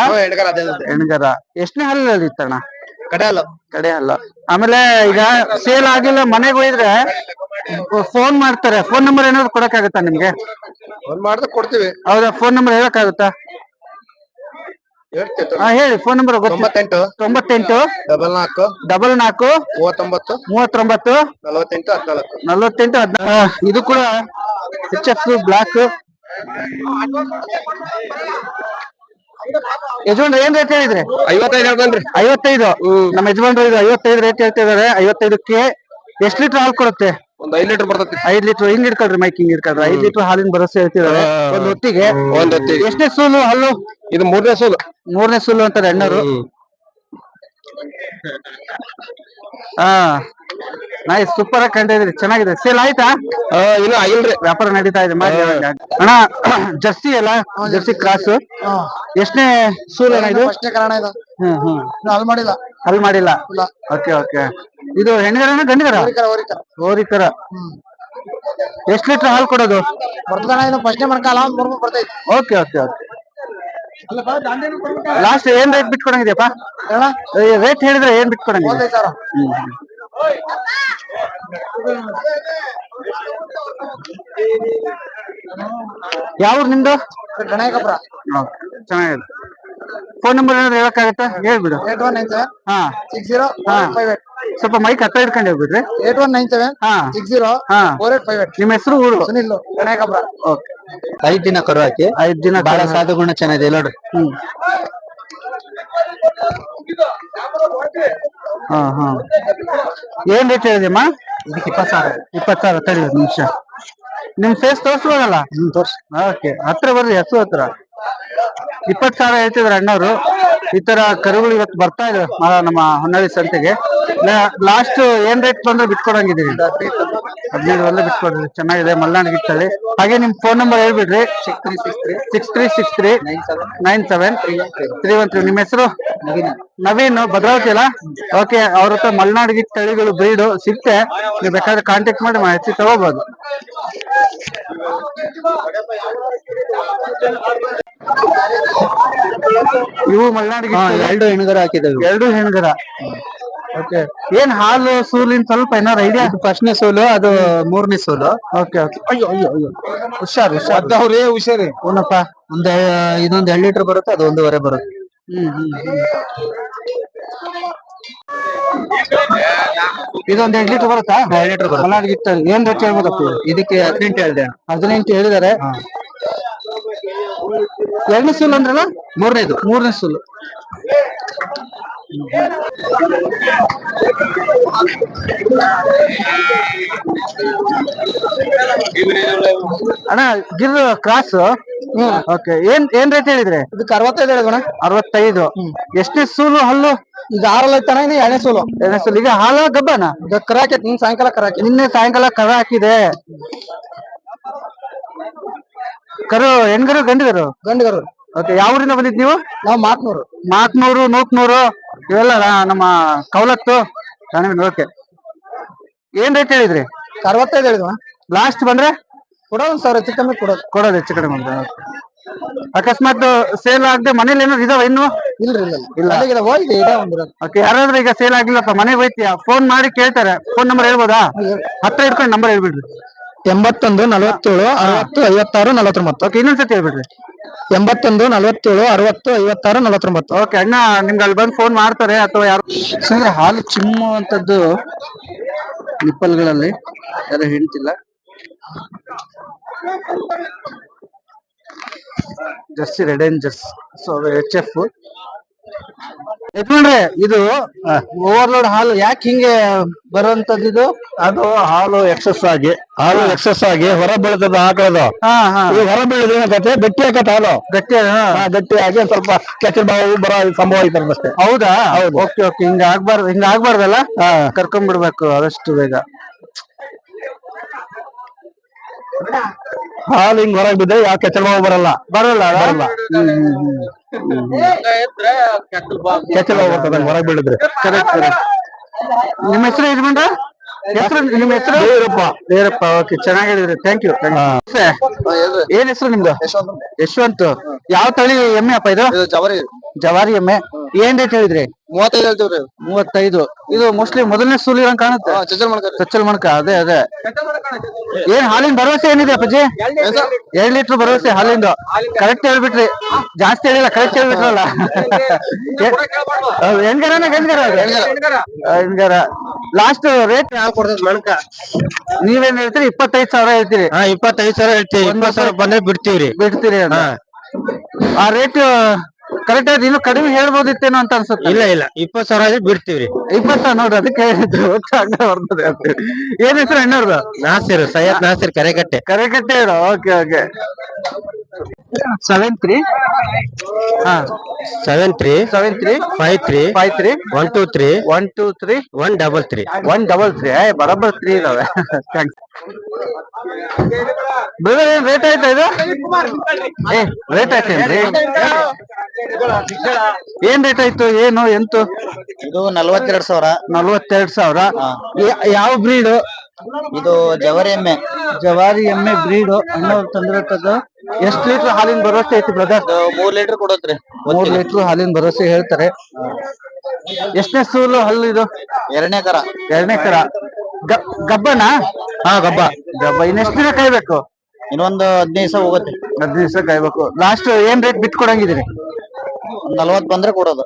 ಎಣ್ಗರ ಎಷ್ಟನೇ ಹಾಲಲ್ಲಿ ಇತ್ತಣ್ಣ ಕಡೆ ಅಲ್ಲ ಕಡೆ ಅಲ್ಲ ಆಮೇಲೆ ಈಗ ಸೇಲ್ ಆಗಿಲ್ಲ ಮನೆಗೆ ಹೋಗಿದ್ರೆ ಫೋನ್ ಮಾಡ್ತಾರೆ. ಫೋನ್ ನಂಬರ್ ಏನಾದ್ರು ಕೊಡಕ್ಕಾಗತ್ತಾ ನಿಮ್ಗೆ? ಫೋನ್ ಮಾಡಿದ್ರೆ ಕೊಡ್ತೀವಿ. ಹೌದಾ ಫೋನ್ ನಂಬರ್ ಹೇಳಕ್ಕಾಗುತ್ತಾ? ಹಾ ಹೇಳಿ ಫೋನ್ ನಂಬರ್ ತೊಂಬತ್ತೆಂಟು ತೊಂಬತ್ತೆಂಟು ಡಬಲ್ ನಾಲ್ಕು ಡಬಲ್ ನಾಲ್ಕು ಮೂವತ್ತೊಂಬತ್ತು ಮೂವತ್ತೊಂಬತ್ತು ನಲವತ್ತೆಂಟು ಹದಿನಾಲ್ಕು. ನಲವತ್ತೆಂಟು ಹದಿನಾಲ್ಕು ಇದು ಕೂಡ ಎಚ್ ಎಫ್ ಬ್ಲಾಕ್ ಯಜಮಾನ್ರು ಏನ್ ರೇಟ್ ಹೇಳಿದ್ರಿ? ಐವತ್ತೈದು ಹೇಳ್ತಾನ್ರಿ ಐವತ್ತೈದು? ನಮ್ಮ ಯಜಮಾನ್ರು ಇದು ಐವತ್ತೈದು ರೇಟ್ ಹೇಳ್ತಿದಾರೆ ಐವತ್ತೈದಕ್ಕೆ ಎಷ್ಟ್ ಲೀಟರ್ ಹಾಲು ಕೊಡುತ್ತೆ? ಒಂದ್ ಐದ್ ಲೀಟರ್ ಬರ್ತೈತಿ. ಐದ್ ಲೀಟರ್ ಹಿಂಗ್ ಇಡ್ಕೊಳ್ರಿ ಮೈಕ್ ಹಿಂಗ್ ಇಡ್ಕೊಳ್ರಿ ಐದ್ ಲೀಟರ್ ಹಾಲಿನ ಭರವಸೆ ಹೇಳ್ತಿದಾರೆ ಒಂದ್ ಹೊತ್ತಿಗೆ ಒಂದ್ ಹೊತ್ತಿಗೆ. ಎಷ್ಟನೇ ಸೂಲು ಹಲ್ಲು? ಇದು ಮೂರನೇ ಸೂಲು. ಮೂರನೇ ಸೂಲು ಅಂತಾರೆ ಅಣ್ಣರು ಹಾ. ನೈಸ್ ಸೂಪರ್ ಆಗಿ ಕಂಡಿದ್ರಿ ಚೆನ್ನಾಗಿದೆ. ಸೇಲ್ ಆಯ್ತಾ? ಇನ್ನು ಆಗಿಲ್ರಿ. ವ್ಯಾಪಾರ ನಡೀತಾ ಇದೆ ಮಾಡಿ ಅಣ್ಣ ಜರ್ಸಿ ಅಲ್ಲ? ಜರ್ಸಿ ಕ್ರಾಸ್ ಎಷ್ಟನೇ ಸೂರ್ಯ ಇದು? ಅಷ್ಟೇ ಕಾರಣ ಇದು. ಹ್ಮ್ ಹ್ಮ್. ಅಲ್ಲಿ ಮಾಡಿಲ್ಲ. ಅಲ್ಲಿ ಮಾಡಿಲ್ಲ? Okay okay. ಇದು ಹೆಣ್ಗರನ ಗಂಡಿಗರ? ಓರಿಕರ ಎಷ್ಟ್ ಲೀಟರ್ ಹಾಲು ಕೊಡೋದು? ಬರ್ತದಣ ಇದು ಫಸ್ಟ್ನೇ ಮರ್ಕಾಲ ಮೂರ್ ಮೂರ್ ಬರ್ತೈತಿ ಓಕೆ ಓಕೆ ಓಕೆ. ಲಾಸ್ಟ್ ಏನ್ ರೇಟ್ ಬಿಟ್ಕೊಡಂಗಿದ್ಯಪ್ಪ? ರೇಟ್ ಹೇಳಿದ್ರೆ ಏನ್ ಬಿಟ್ಕೊಡಂಗಿದೆ ಯಾವ ನಿಮ್ದು ಗಣೇಕಪುರ ಚೆನ್ನಾಗಿದೆ. ಫೋನ್ ನಂಬರ್ ಏನಾದ್ರು ಹೇಳಕ್ಕಾಗತ್ತಾ? ಹೇಳ್ಬಿಡು. ಏಟ್ ಒನ್ ನೈನ್ ಸೆವೆನ್ ಹಾ. Six zero. Five eight. ಸ್ವಲ್ಪ ಮೈಕ್ ಹತ್ತ ಇಟ್ಕೊಂಡು ಹೇಳ್ಬಿಡ್ರಿ. ಏಟ್ ಒನ್ ನೈನ್ ಸೆವೆನ್ ಹಾ. ಸಿಕ್ಸ್ ಜೀರೋ ಹಾ. Four eight five eight. ನಿಮ್ಮ ಹೆಸರು ಊರು? ಸುನಿಲ್ ಗಣೇಕಪುರ ಓಕೆ. ಐದ್ ದಿನ ಕರು ಹಾಕಿ ಐದ್ ದಿನ ಬಹಳ ಸಾಧು ಗುಣ ಚೆನ್ನಾಗಿದೆ ನೋಡ್ರಿ ಹ್ಮ್. ಹಾ ಹಾ. ಏನ್ ರೇಟ್ ಹೇಳಿದೆಮ್ಮ ಇದಕ್ಕೆ ಇಪ್ಪತ್ತು ಸಾವಿರ ಇಪ್ಪತ್ತು ಸಾವಿರ ತಡಿ ಒಂದ್ ನಿಮಿಷ. ನಿಮ್ ಫೇಸ್ ತೋರಿಸ್ಬೋದಲ್ಲ? ಹ್ಮ್ ತೋರ್ಸಿ. ಓಕೆ. ಹತ್ರ ಬರ್ರಿ ಹಸು ಹತ್ರ. ಇಪ್ಪತ್ ಸಾವಿರ ಹೇಳ್ತಿದ್ರು ಅಣ್ಣವ್ರು. ಈ ತರ ಕರುಗಳು ಇವತ್ತು ಬರ್ತಾ ಇದೆ ನಮ್ಮ ಹೊನ್ನಾಳಿ ಸಂತೆಗೆ. ಲಾಸ್ಟ್ ಏನ್ ರೇಟ್ ಬಂದ್ರೆ ಬಿಟ್ಕೊಡಂಗಿದ್ದೀರಿ ಹದಿನೈದು ಬಂದ್ರೆ ಬಿಟ್ಕೊಡ್ರಿ ಚೆನ್ನಾಗಿದೆ, ಮಲ್ನಾಡ್ ಗಿಟ್ಟಲ್ಲಿ ಹಾಗೆ ನಿಮ್ phone number ಹೇಳ್ಬಿಡ್ರಿ. Six three six three nine seven three one three ನಿಮ್ಮ ಹೆಸರು? ನವೀನ, ಭದ್ರಾವತಿ ಅಲ್ಲ? ಓಕೆ ಅವ್ರ ಹತ್ರ ಮಲ್ನಾಡ್ ಗಿಟ್ ತಳಿಗಳು ಬ್ರೀಡು ಸಿಕ್ತೆ ನೀವು ಬೇಕಾದ್ರೆ ಕಾಂಟ್ಯಾಕ್ಟ್ ಮಾಡಿ, ಮಾಹಿತಿ ತಗೋಬಹುದು ಇವು ಮಲ್ನಾಡ್ ಗಿಟ್ ಎರಡು ಹೆಣ್ಗರ ಹಾಕಿದ್ದೇವೆ. ಎರಡು ಹೆಣ್ಗರ. ಓಕೆ ಏನ್ ಹಾಲು ಸೂಲಿನ ಸ್ವಲ್ಪ ಏನಾರ ಐಡಿಯಾ ಫಸ್ಟ್ನೇ ಸೋಲು ಅದು ಮೂರನೇ ಸೋಲು. ಓಕೆ ಓಕೆ ಅಯ್ಯೋ ಅಯ್ಯೋ ಅಯ್ಯೋ. ಹುಷಾರ್ ಹುಷಾರ್. ಹುಷಾರಿ. ಏನಪ್ಪ ಒಂದ್ ಇದೊಂದ್ ಎರಡ್ ಲೀಟರ್ ಬರುತ್ತೆ ಅದು ಒಂದೂವರೆ ಬರುತ್ತೆ. ಹ್ಮ್ ಹ್ಮ್ ಹ್ಮ್. ಇದೊಂದ್ ಎರಡ್ ಲೀಟರ್ ಬರುತ್ತಾ? ಎರಡ್ ಲೀಟರ್ ಬರುತ್ತೆ. ಏನ್ ರೇಟ್ ಹೇಳ್ಬೋದಪ್ಪ? ಇದು? ಇದಕ್ಕೆ ಹದಿನೆಂಟು ಹೇಳಿದೆ ಹದಿನೆಂಟು ಹೇಳಿದಾರೆ. ಎರಡನೇ ಸೂಲ್ ಅಂದ್ರಲ್ಲ? ಮೂರನೇದು. ಮೂರನೇ ಸೂಲು. ಅಣ್ಣ ಗಿರ್ ಕ್ರಾಸ್ ಓಕೆ ಏನ್ ಏನ್ ರೇಟ್ ಹೇಳಿದ್ರೆ? ಇದಕ್ಕೆ ಅರವತ್ತೈದು ಹೇಳಿದಣ ಅರವತ್ತೈದು. ಎಷ್ಟೇ ಸೂಲು ಹಲ್ಲು? ಈಗ ಆರಲ್ಲ ಐತಾನ ಇನ್ನು ಎರಡನೇ ಸೋಲು. ಎರಡನೇ ಸೂಲು. ಈಗ ಹಾಲ ಗಬ್ಬನ ಈಗ ಕರ ಹಾಕೈತಿ ನಿನ್ ಸಾಯಂಕಾಲ ಕರಾಕೆ ನಿನ್ನೆ ಸಾಯಂಕಾಲ ಕರ ಹಾಕಿದೆ. ಕರು ಹೆಣ್ಗರು ಗಂಡಿಗರು ಗಂಡಿಗರು ಓಕೆ ಯಾವ ಊರಿಂದ ಬಂದಿದ್ ನೀವು? ನಾವು ಮಾತ್ನೂರು ಮಾತ್ನೂರು ನೂಕ್ನೂರು ಇವೆಲ್ಲ ರಾ- ನಮ್ಮ ಕವಲತ್ತು ಓಕೆ ಏನ್ ರೇಟ್ ಹೇಳಿದ್ರಿ? ಅರವತ್ತೈದು ಹೇಳಿದ್ವ ಲಾಸ್ಟ್ ಬಂದ್ರೆ? ಕೊಡೋದು ಒಂದ್ ಸಾವಿರ ಹೆಚ್ಚು ಕಮ್ಮಿ ಕೊಡೋದು. ಕೊಡೋದು ಹೆಚ್ಚು ಕಡಿಮೆ ಬಂದ್ರೆ ಅಕಸ್ಮಾತ್ ಸೇಲ್ ಆಗದೆ ಮನೇಲಿ ಏನಾದ್ರು ಇದಾವ ಇನ್ನು? ಇಲ್ರಿ ಇಲ್ಲ ಇಲ್ಲ. ಅಲ್ಲಿಗೆ ಹೋಗಿದೆ ಇದೇ ಒಂದಿರೋದು ಓಕೆ ಯಾರಾದ್ರೂ ಈಗ ಸೇಲ್ ಆಗಿಲ್ಲಪ್ಪ ಮನೆಗೆ ಹೋಯ್ತೀಯ? ಫೋನ್ ಮಾಡಿ ಕೇಳ್ತಾರೆ. ಫೋನ್ ನಂಬರ್ ಹೇಳ್ಬೋದಾ? ಹತ್ರ ಇಟ್ಕೊಂಡು ನಂಬರ್ ಹೇಳ್ಬಿಡ್ರಿ. ಎಂಬತ್ತೊಂದು ನಲವತ್ತೇಳು ಅರವತ್ತು ಐವತ್ತಾರು ನಲವತ್ತೊಂಬತ್ತು. ಓಕೆ ಇನ್ನೊಂದ್ಸತಿ ಹೇಳ್ಬಿಡ್ರಿ. ಎಂಬತ್ತೊಂದು ನಲವತ್ತೇಳು ಅರವತ್ತು ಐವತ್ತಾರು ನಲವತ್ತೊಂಬತ್ತು. ಓಕೆ ಅಣ್ಣ ನಿಮ್ಗೆ ಅಲ್ಲಿ ಬಂದು ಫೋನ್ ಮಾಡ್ತಾರೆ ಅಥವಾ ಯಾರು? ಸರ್ ಹಾಲು ಚಿಮ್ಮುವಂಥದ್ದು ನಿಪ್ಪಲ್ಗಳಲ್ಲಿ ಯಾರು ಹೇಳ್ತಿಲ್ಲ. ಜರ್ಸಿ ರೆಡ್ ಅಂಡ್ ಜರ್ಸ್ ಸೊ ಎಚ್ ಎಫ್ ಯಜಮಾನ್ರೆ ಇದು ಓವರ್ಲೋಡ್ ಹಾಲು ಯಾಕೆ ಹಿಂಗೆ ಬರುವಂತದ್ದು ಇದು? ಅದು ಹಾಲು ಎಕ್ಸಸ್ ಆಗಿ ಹಾಲು ಎಕ್ಸಸ್ ಆಗಿ ಹೊರ ಬೆಳೆದದ್ದು ಆಕಳದು ಹೊರ ಬೆಳೆದ ಏನಾಗತ್ತೆ? ಗಟ್ಟಿ ಆಕತ್ತ ಹಾಲು. ಗಟ್ಟಿ ಗಟ್ಟಿ ಆಗಿ ಸ್ವಲ್ಪ ಕೆಸರು ಬಾವು ಬರೋ ಸಂಭವ ಐತೆ ಅಷ್ಟೇ. ಹೌದಾ? Okay okay. ಹಿಂಗ ಆಗ್ಬಾರ್ದು ಹಿಂಗ ಆಗ್ಬಾರ್ದಲ್ಲ ಕರ್ಕೊಂಡ್ ಬಿಡ್ಬೇಕು ಆದಷ್ಟು ಬೇಗ. ಹಾಲು ಹಿಂಗ್ ಹೊರಗ್ ಬಿದ್ರೆ ಯಾವ ಕೆಚ್ಚಲ್ ಬಾವು ಬರಲ್ಲ? ಬರಲ್ಲ ಬರಲ್ಲ. ಕೆಚ್ಚಲ್ ಬಾಬು ಬರ್ತದ ಹೊರಗ್ ಬಾವು ಬರ್ತದೆ ಹೊರಗೆ correct. ನಿಮ್ಮ ಹೆಸರು ಯಜಮಾನ್ರ ಹೆಸರು ನಿಮ್ಮ ಹೆಸರು? ವೀರಪ್ಪ. ವೀರಪ್ಪ ಓಕೆ ಚೆನ್ನಾಗಿ ಹೇಳಿದ್ರಿ. ಥ್ಯಾಂಕ್ ಯು ಏನ್ ಹೆಸರು ನಿಮ್ದು? ಯಶವಂತ್ ಯಾವ ತಳಿ ಎಮ್ಮೆ ಅಪ್ಪ ಇದು? ಜವಾರಿ. ಜವಾರಿ ಎಮ್ಮೆ. ಏನ್ ರೇಟ್ ಹೇಳಿದ್ರಿ? ಮೂವತ್ತೈದು ಹೇಳ್ತೀವ್ರಿ? ಮೂವತ್ತೈದು. ಇದು ಮೋಸ್ಟ್ಲಿ ಮೊದಲನೇ ಸೂಲಿ ಇರಂಗ್ ಕಾಣುತ್ತೆ. ಚಚ್ಚಲ್ ಚಚ್ಚಲ್ ಮಣಕ ಅದೇ ಅದೇ. ಏನ್ ಹಾಲಿನ ಭರವಸೆ ಏನಿದೆ ಅಪ್ಪಾಜಿ? ಎರಡ್ ಲೀಟರ್ ಭರವಸೆ ಹಾಲಿಂದು. ಕರೆಕ್ಟ್ ಹೇಳ್ಬಿಟ್ರಿ. ಜಾಸ್ತಿ ಹೇಳಿಲ್ಲ ಕರೆಕ್ಟ್ ಹೇಳ್ಬಿಟ್ರಲ್ಲ. ಹೆಂಗಾರ ಹೆಣ್ಗರನ ಗಂಡ್ಗರ ಹೆಣ್ಗರ. Last rate ಮಣಕ. ನೀವೇನ್ ಹೇಳ್ತೀರಿ? ಇಪ್ಪತ್ತೈದು ಸಾವಿರ ಹೇಳ್ತೀರಿ. ಹಾ ಇಪ್ಪತ್ತೈದು ಸಾವಿರ ಹೇಳ್ತೀವಿ. ಇಪ್ಪತ್ತು ಸಾವಿರ ಬಂದ್ರೆ ಬಿಡ್ತೀವ್ರಿ. ಬಿಡ್ತೀರಿ ಅಂತ. ಆ ರೇಟ್ ಕರೆಕ್ಟ್ ಆಗಿ ಇನ್ನು ಕಡಿಮೆ ಹೇಳ್ಬೋದಿತ್ತೇನೋ ಅಂತ ಅನ್ಸುತ್ತೆ. ಇಲ್ಲ ಇಲ್ಲ. ಇಪ್ಪತ್ ಸಾವಿರ ಆದ್ರೆ ಬಿಡ್ತೀವ್ರಿ. ಇಪ್ಪತ್ತ ನೋಡ್ರಿ ಅದಕ್ಕೆ ಬರ್ತದೆ ಏನ್ ಹೆಸರು ಅಣ್ಣವ್ರದ್ದು Nasir Sayyad Nasir Karekatte. Karekatte okay okay. Seven three ಹಾ. Seven three seven three five three five three one two three one two three one double three one double three ಬರೋಬ್ಬರ್ three ಇದಾವೆ. ಥ್ಯಾಂಕ್ಸ್ ಬ್ರದರ್ ಏನ್ ರೇಟ್ ಆಯ್ತಾ ಇದು? ಏ ರೇಟ್ ಆಯ್ತೇನ್ರಿ ಏನ್ ರೇಟ್ ಆಯ್ತು? ಏನು ಎಂತು? ಇದು ನಲ್ವತ್ತೆರಡು ಸಾವಿರ. ನಲ್ವತ್ತೆರಡು ಸಾವಿರ. ಯಾವ ಬ್ರೀಡ್ ಇದು ಜವಾರಿ ಎಮ್ಮೆ. ಜವಾರಿ ಎಮ್ಮೆ ಬ್ರೀಡ್ ಅಣ್ಣವ್ರು ತಂದಿರತದ ಎಷ್ಟ್ ಲೀಟರ್ ಹಾಲಿನ ಭರವಸೆ ಐತಿ ಬ್ರದರ್ ಮೂರ್ ಲೀಟರ್ ಕೊಡತ್ರಿ. ಮೂರ್ ಲೀಟರ್ ಹಾಲಿನ ಭರವಸೆ ಹೇಳ್ತಾರೆ. ಎಷ್ಟನೇ ಸೂಲು ಹಲ್ಲು ಇದು? ಎರಡನೇ ಕರ. ಎರಡನೇ ಕರ. ಗಬ್ಬನ? ಹಾ ಗಬ್ಬ. ಗಬ್ಬ. ಇನ್ನೆಷ್ಟು ದಿನ ಕಾಯ್ಬೇಕು? ಇನ್ನೊಂದು ಹದಿನೈದು ದಿವಸ ಹೋಗುತ್ತೆ. ಹದಿನೈದು ದಿವಸ ಕಾಯ್ಬೇಕು. ಲಾಸ್ಟ್ ಏನ್ ರೇಟ್ ಬಿಟ್ ಕೊಡಂಗಿದ್ರಿ ಒಂದ್ ನಲ್ವತ್ ಬಂದ್ರೆ ಕೊಡೋದು.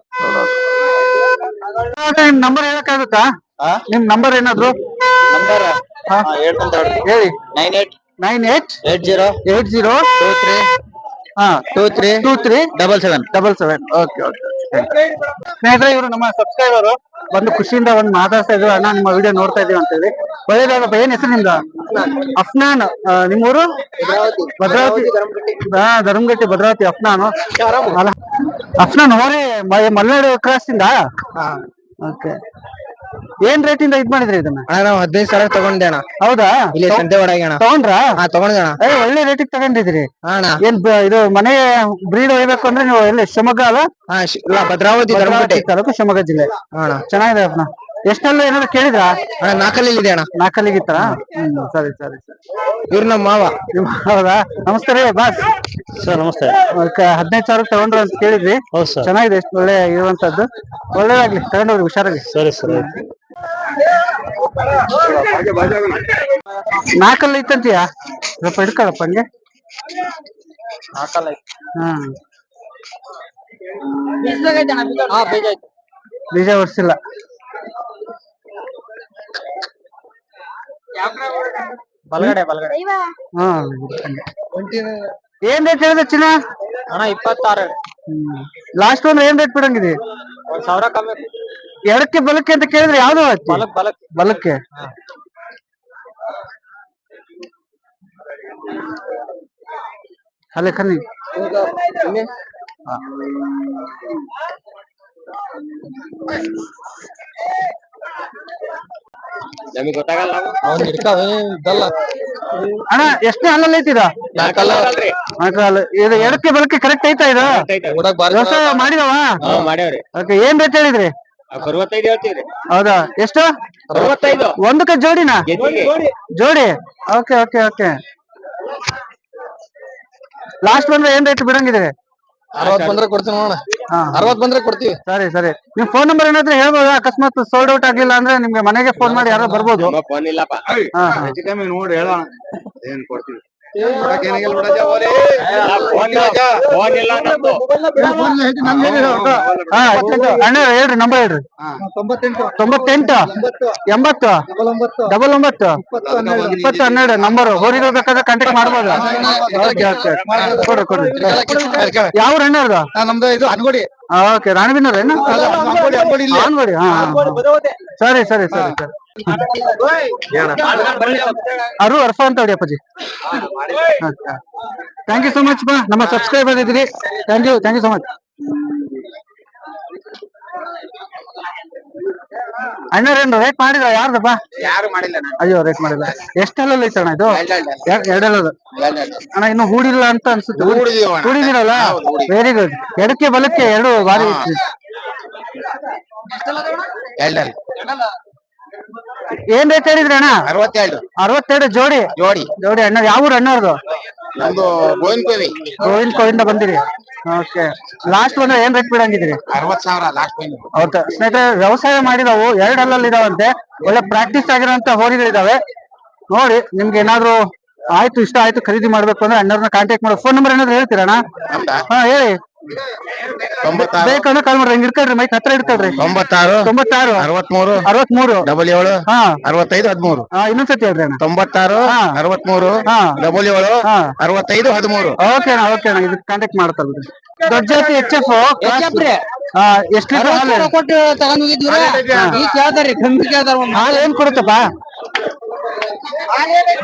ನಂಬರ್ ಹೇಳಕ್ಕಾಗುತ್ತಾ ನಿಮ್ ನಂಬರ್ ಏನಾದ್ರು? ನಂಬರ್ ಹಾ. ಹೇಳಿ nine eight nine eight eight zero eight zero two three ಹಾ. Two three two three double seven double seven okay okay ಸ್ನೇಹಿತರೆ ಇವರು ನಮ್ಮ ಸಬ್ಸ್ಕ್ರೈಬರ್ ಬಂದು ಖುಷಿಯಿಂದ ಒಂದು ಮಾತಾಡ್ತಾ ಇದ್ರು. ಅಣ್ಣ ನಿಮ್ಮ ವಿಡಿಯೋ ನೋಡ್ತಾ ಇದೀವಿ ಅಂತ ಹೇಳಿ ಒಳ್ಳೇದಾಗಪ್ಪ. ಏನ್ ಹೆಸರು ನಿಮ್ದು? ಅಫ್ನಾನ್. ನಿಮ್ಮೂರು? ಭದ್ರಾವತಿ. ಹಾ ಧರ್ಮಗಟ್ಟಿ ಭದ್ರಾವತಿ ಅಫ್ನಾನ್. ಅಫ್ನಾನ್ ಹೋರಿ ಮಲ್ನಾಡು ಮಲೆನಾಡು ಕ್ರಾಸ್ ಇಂದ? ಓಕೆ ಏನ್ ರೇಟ್ ಇಂದ ಇದ್ ಮಾಡಿದ್ರಿ ಇದನ್ನ? ಅಣ್ಣ ನಾವು ಹದಿನೈದು ಸಾವಿರ ತಗೊಂಡೆ ಅಣ್ಣ. ಹೌದಾ? ಇಲ್ಲಿ ಸಂತೆ ಒಳಗೆ ಅಣ್ಣ. ತಗೊಂಡ್ರಾ? ಹಾ ತಗೊಂಡೆ ಅಣ್ಣ. ಏ ಒಳ್ಳೆ ರೇಟಿಗೆ ತಗೊಂಡಿದ್ರಿ ಹಾ ಅಣ್ಣ. ಏನ್ ಬ- ಇದು ಮನೆ ಬ್ರೀಡ್ ಒಯ್ಬೇಕು ಅಂದ್ರೆ ನೀವು ಎಲ್ಲಿ ಶಿವಮೊಗ್ಗ ಅಲ್ಲ? ಹಾ ಶ್- ಇಲ್ಲ ಭದ್ರಾವತಿ ತಾಲೂಕು ಶಿವಮೊಗ್ಗ ಜಿಲ್ಲೆ. ಹಾ ಅಣ್ಣ. ಚೆನ್ನಾಗಿದೆ ಅಪ್ಪ ಎಷ್ಟೆಲ್ಲ ಏನಾದ್ರು ಕೇಳಿದ್ರಾ? ಅಣ್ಣ ನಾಲ್ಕಲ್ಲಿ ಇದೆ ಅಣ್ಣ. ನಾಲ್ಕಲ್ಲಿಗಿತ್ತ? ಹ್ಮ್. ಸರಿ ಸರಿ ಸರಿ. ಇವ್ರು ನಮ್ಮ ಮಾವ. ಹೌದಾ ನಮಸ್ತೆ ರೀ ಬಾಸ್. ಸರ್ ನಮಸ್ತೆ. ಹದಿನೈದು ಸಾವಿರ ತಗೊಂಡ್ರು ಅಂತ ಕೇಳಿದ್ರಿ ಹೌದು ಸರ್. ಚೆನ್ನಾಗಿದೆ ಎಷ್ಟು ಒಳ್ಳೆ ಇರುವಂತದ್ದು. ಒಳ್ಳೇದಾಗ್ಲಿ ತಗೊಂಡೋಗ್ರಿ ಹುಷಾರಾಗಿ ಸರಿ ಸರಿ. ನಾಲ್ಕಲ್ಲಿ ಇತ್ತಂತೀಯಾ ಸ್ವಲ್ಪ ಹಿಡ್ಕೊಳಪ್ಪ ಹಂಗೆ. ಹಾ. ಬೀಜ ಹೊಡ್ಸಿಲ್ಲ ಬಲಗಡೆ ಬಲಗಡೆ. ಹಾ ಏನ್ ರೇಟ್ ಹೇಳಿದೆ ಚಿನ್ನ? ಅಣ್ಣ ಇಪ್ಪತ್ತಾರು. ಲಾಸ್ಟ್ ಒಂದು ಏನ್ ರೇಟ್ ಬಿಡಂಗಿದೆ? ಒಂದ್ ಸಾವಿರ ಕಮ್ಮಿ. ಎಡಕ್ಕೆ ಬಲಕ್ಕೆ ಅಂತ ಕೇಳಿದ್ರೆ ಯಾವ್ದು ಆಯ್ತು? ಬಲಕ್ ಬಲಕ್ ಬಲಕ್ಕೆ. ಅಲ್ಲೇ ಕನ್ನಿ ನಮಗೆ ಗೊತ್ತಾಗಲ್ಲ? ಅವ್ನು ಹಿಡ್ಕಾವೆ ಇದ್ದಲ್ಲ. ಅಣ್ಣ ಎಷ್ಟನೇ ಹಲ್ಲಲ್ಲಿ ಐತಿದ? ನಾಲ್ಕಲ್ಲ. ಇದು ಎಡಕ್ಕೆ ಬಲಕ್ಕೆ ಕರೆಕ್ಟ್ ಐತಾ ಇದು? ವ್ಯವಸಾಯ ಮಾಡಿದವ? ಮಾಡ್ಯಾವ್ರಿ. ಓಕೆ ಏನ್ ರೇಟ್ ಹೇಳಿದ್ರಿ? ಅರವತ್ತೈದು ಹೇಳ್ತೀವ್ರಿ. ಹೌದಾ? ಎಷ್ಟು? ಅರವತ್ತೈದು. ಒಂದಕ್ಕೆ ಜೋಡಿನಾ? ಜೋಡಿ? Okay okay okay. ಲಾಸ್ಟ್ ಬಂದ್ರೆ ಏನ್ ರೇಟ್ ಬಿಡಂಗಿದ್ರೆ? ಅರವತ್ ಬಂದ್ರೆ ಕೊಡ್ತೀವಿ ನೋಡ ಹಾ. ಅರವತ್ ಬಂದ್ರೆ ಕೊಡ್ತೀವಿ. ಸರಿ ಸರಿ. ನಿಮ್ ಫೋನ್ ನಂಬರ್ ಏನಾದ್ರೂ ಹೇಳ್ಬೋದು? ಅಕಸ್ಮಾತ್ ಸೋಲ್ಡ್ ಔಟ್ ಆಗ್ಲಿಲ್ಲ ಅಂದ್ರೆ ನಿಮ್ಗೆ ಮನೆಗೆ ಫೋನ್ ಮಾಡಿ ಯಾರೋ ಬರ್ಬೋದು. ಫೋನ್ ಇಲ್ಲಪ್ಪ. ಹಾ. ಹಾ ನೋಡಿ ಹೇಳೋಣ. ಏನ್ ಕೊಡ್ತೀವಿ? ಫೋನ್ ಇಲ್ಲ ನಮ್ದು ಹಾ ಅಣ್ಣ ಹೇಳ್ರಿ ನಂಬರ್ ಹೇಳ್ರಿ ತೊಂಬತ್ತೆಂಟು ಎಂಬತ್ತು ಡಬಲ್ ಒಂಬತ್ತು ಇಪ್ಪತ್ತು ಹನ್ನೆರಡು ನಂಬರ್ ಹೋರಿಗಳು ಬೇಕಾದ್ರೆ ಕಾಂಟ್ಯಾಕ್ಟ್ ಮಾಡ್ಬೋದು ಕೊಡ್ರಿ ಕೊಡ್ರಿ ಯಾವ ಅಣ್ಣವ್ರದು ನಮ್ದು ಇದು ಅನ್ಗೋಡಿ ಓಕೆ ಏನು ಹಾ ಸರಿ ಸರಿ ಸರಿ ಸರಿ ಅರು ಅರ್ಫ ಅಂತ ಹೇಳಿ ಅಪ್ಪಾಜಿ. ಥ್ಯಾಂಕ್ ಯು ಸೊ ಮಚ್ ಬಾ. ನಮ್ಮ ಸಬ್ಸ್ಕ್ರೈಬರ್ ಇದ್ರಿ thank you thank you so much ಅಣ್ಣರೇನು rate ಮಾಡಿದ ಯಾರ್ದಪ್ಪ ಯಾರು ಮಾಡಿಲ್ಲ ಅಯ್ಯೋ ರೇಟ್ ಮಾಡಿಲ್ಲ. ಎಷ್ಟೆಲ್ಲ ಐತೆ ಅಣ್ಣ ಇದು? ಎರಡಲ್ಲ ಅಣ್ಣ ಇನ್ನು ಹೂಡಿಲ್ಲ ಅಂತ ಅನ್ಸುತ್ತೆ. ಹೂಡಿದಿರಲ್ಲ? ವೆರಿ ಗುಡ್ ಎಡಕ್ಕೆ ಬಲಕ್ಕೆ ಎರಡು ಬಾರಿ ಏನ್ ರೇಟ್ ಹೇಳಿದ್ರಿ ಅಣ್ಣ? ಅರವತ್ತೆರಡು. ಅರವತ್ತೆರಡು ಜೋಡಿ? ಜೋಡಿ. ಜೋಡಿ ಅಣ್ಣ ಯಾವ ಊರು ಅಣ್ಣವ್ರದು ನಮ್ದು ಗೋವಿಂದ ಕೋವಿ ಗೋವಿಂದ ಕೋವಿಂದ ಬಂದಿರಿ. ಓಕೆ. ಲಾಸ್ಟ್ ಬಂದ್ರೆ ಏನ್ ರೇಟ್ ಬಿಡಂಗಿದ್ರಿ ಅರವತ್ ಸಾವಿರ ಲಾಸ್ಟ್ ಹೌದಾ. ಸ್ನೇಹಿತರೆ ವ್ಯವಸಾಯ ಮಾಡಿದವು ಎರಡು ಅಲ್ಲಲ್ಲಿ ಇದಾವಂತೆ. ಒಳ್ಳೆ ಪ್ರಾಕ್ಟೀಸ್ ಆಗಿರೋಂತ ಹೋರಿಗಳಿದಾವೆ. ನೋಡಿ ನಿಮ್ಗೆ ಏನಾದ್ರು ಆಯ್ತು ಇಷ್ಟ ಆಯ್ತು ಖರೀದಿ ಮಾಡ್ಬೇಕು ಅಂದ್ರೆ ಅಣ್ಣವ್ರನ್ನ ಕಾಂಟ್ಯಾಕ್ಟ್ ಮಾಡೋ. ಫೋನ್ ನಂಬರ್ ಏನಾದ್ರು ಹೇಳ್ತೀರಣ್ಣ ಹಾ ಹೇಳಿ. ತೊಂಬತ್ತಾರು. ಬೇಕಂದ್ರೆ ಕಾಲ್ ಮಾಡ್ರಿ ಹಿಂಗ್ ಇಡ್ಕೊಳ್ರಿ ಮೈಕ್ ಹತ್ರ ಇಡ್ಕೊಳ್ರಿ ತೊಂಬತ್ತಾರು. ತೊಂಬತ್ತಾರು. ಅರವತ್ಮೂರು. ಅರವತ್ಮೂರು. ಡಬಲ್ ಏಳು ಹಾ. ಅರವತ್ತೈದು ಹದಿಮೂರು. ಹಾ ಇನ್ನೊಂದ್ಸತಿ ಹೇಳ್ರಿ ಅಣ್ಣ. ತೊಂಬತ್ತಾರು ಹಾ. ಅರವತ್ಮೂರು ಹಾ. ಡಬಲ್ ಏಳು ಹಾ. ಅರವತ್ತೈದು ಹದಿಮೂರು. ಓಕೆ ಅಣ್ಣ ಓಕೆ ಅಣ್ಣ. ಇದಕ್ಕೆ ಕಾಂಟ್ಯಾಕ್ಟ್ ಮಾಡ್ತಾರೆ ಬಿಡ್ರಿ ದೊಡ್ಡ ಜಾತಿ ಎಚ್ ಎಫ್ ಹಾ ಎಷ್ಟು ಕೊಟ್ಟು ತಗೊಂಡ್ ಹೋಗಿದ್ವಿ ಈಗ ಕೇಳ್ತಾರ್ರಿ ಕಮ್ಮಿ ಕೇಳ್ತಾರ ಹಾಲು ಏನ್ ಕೊಡುತ್ತಪ್ಪ?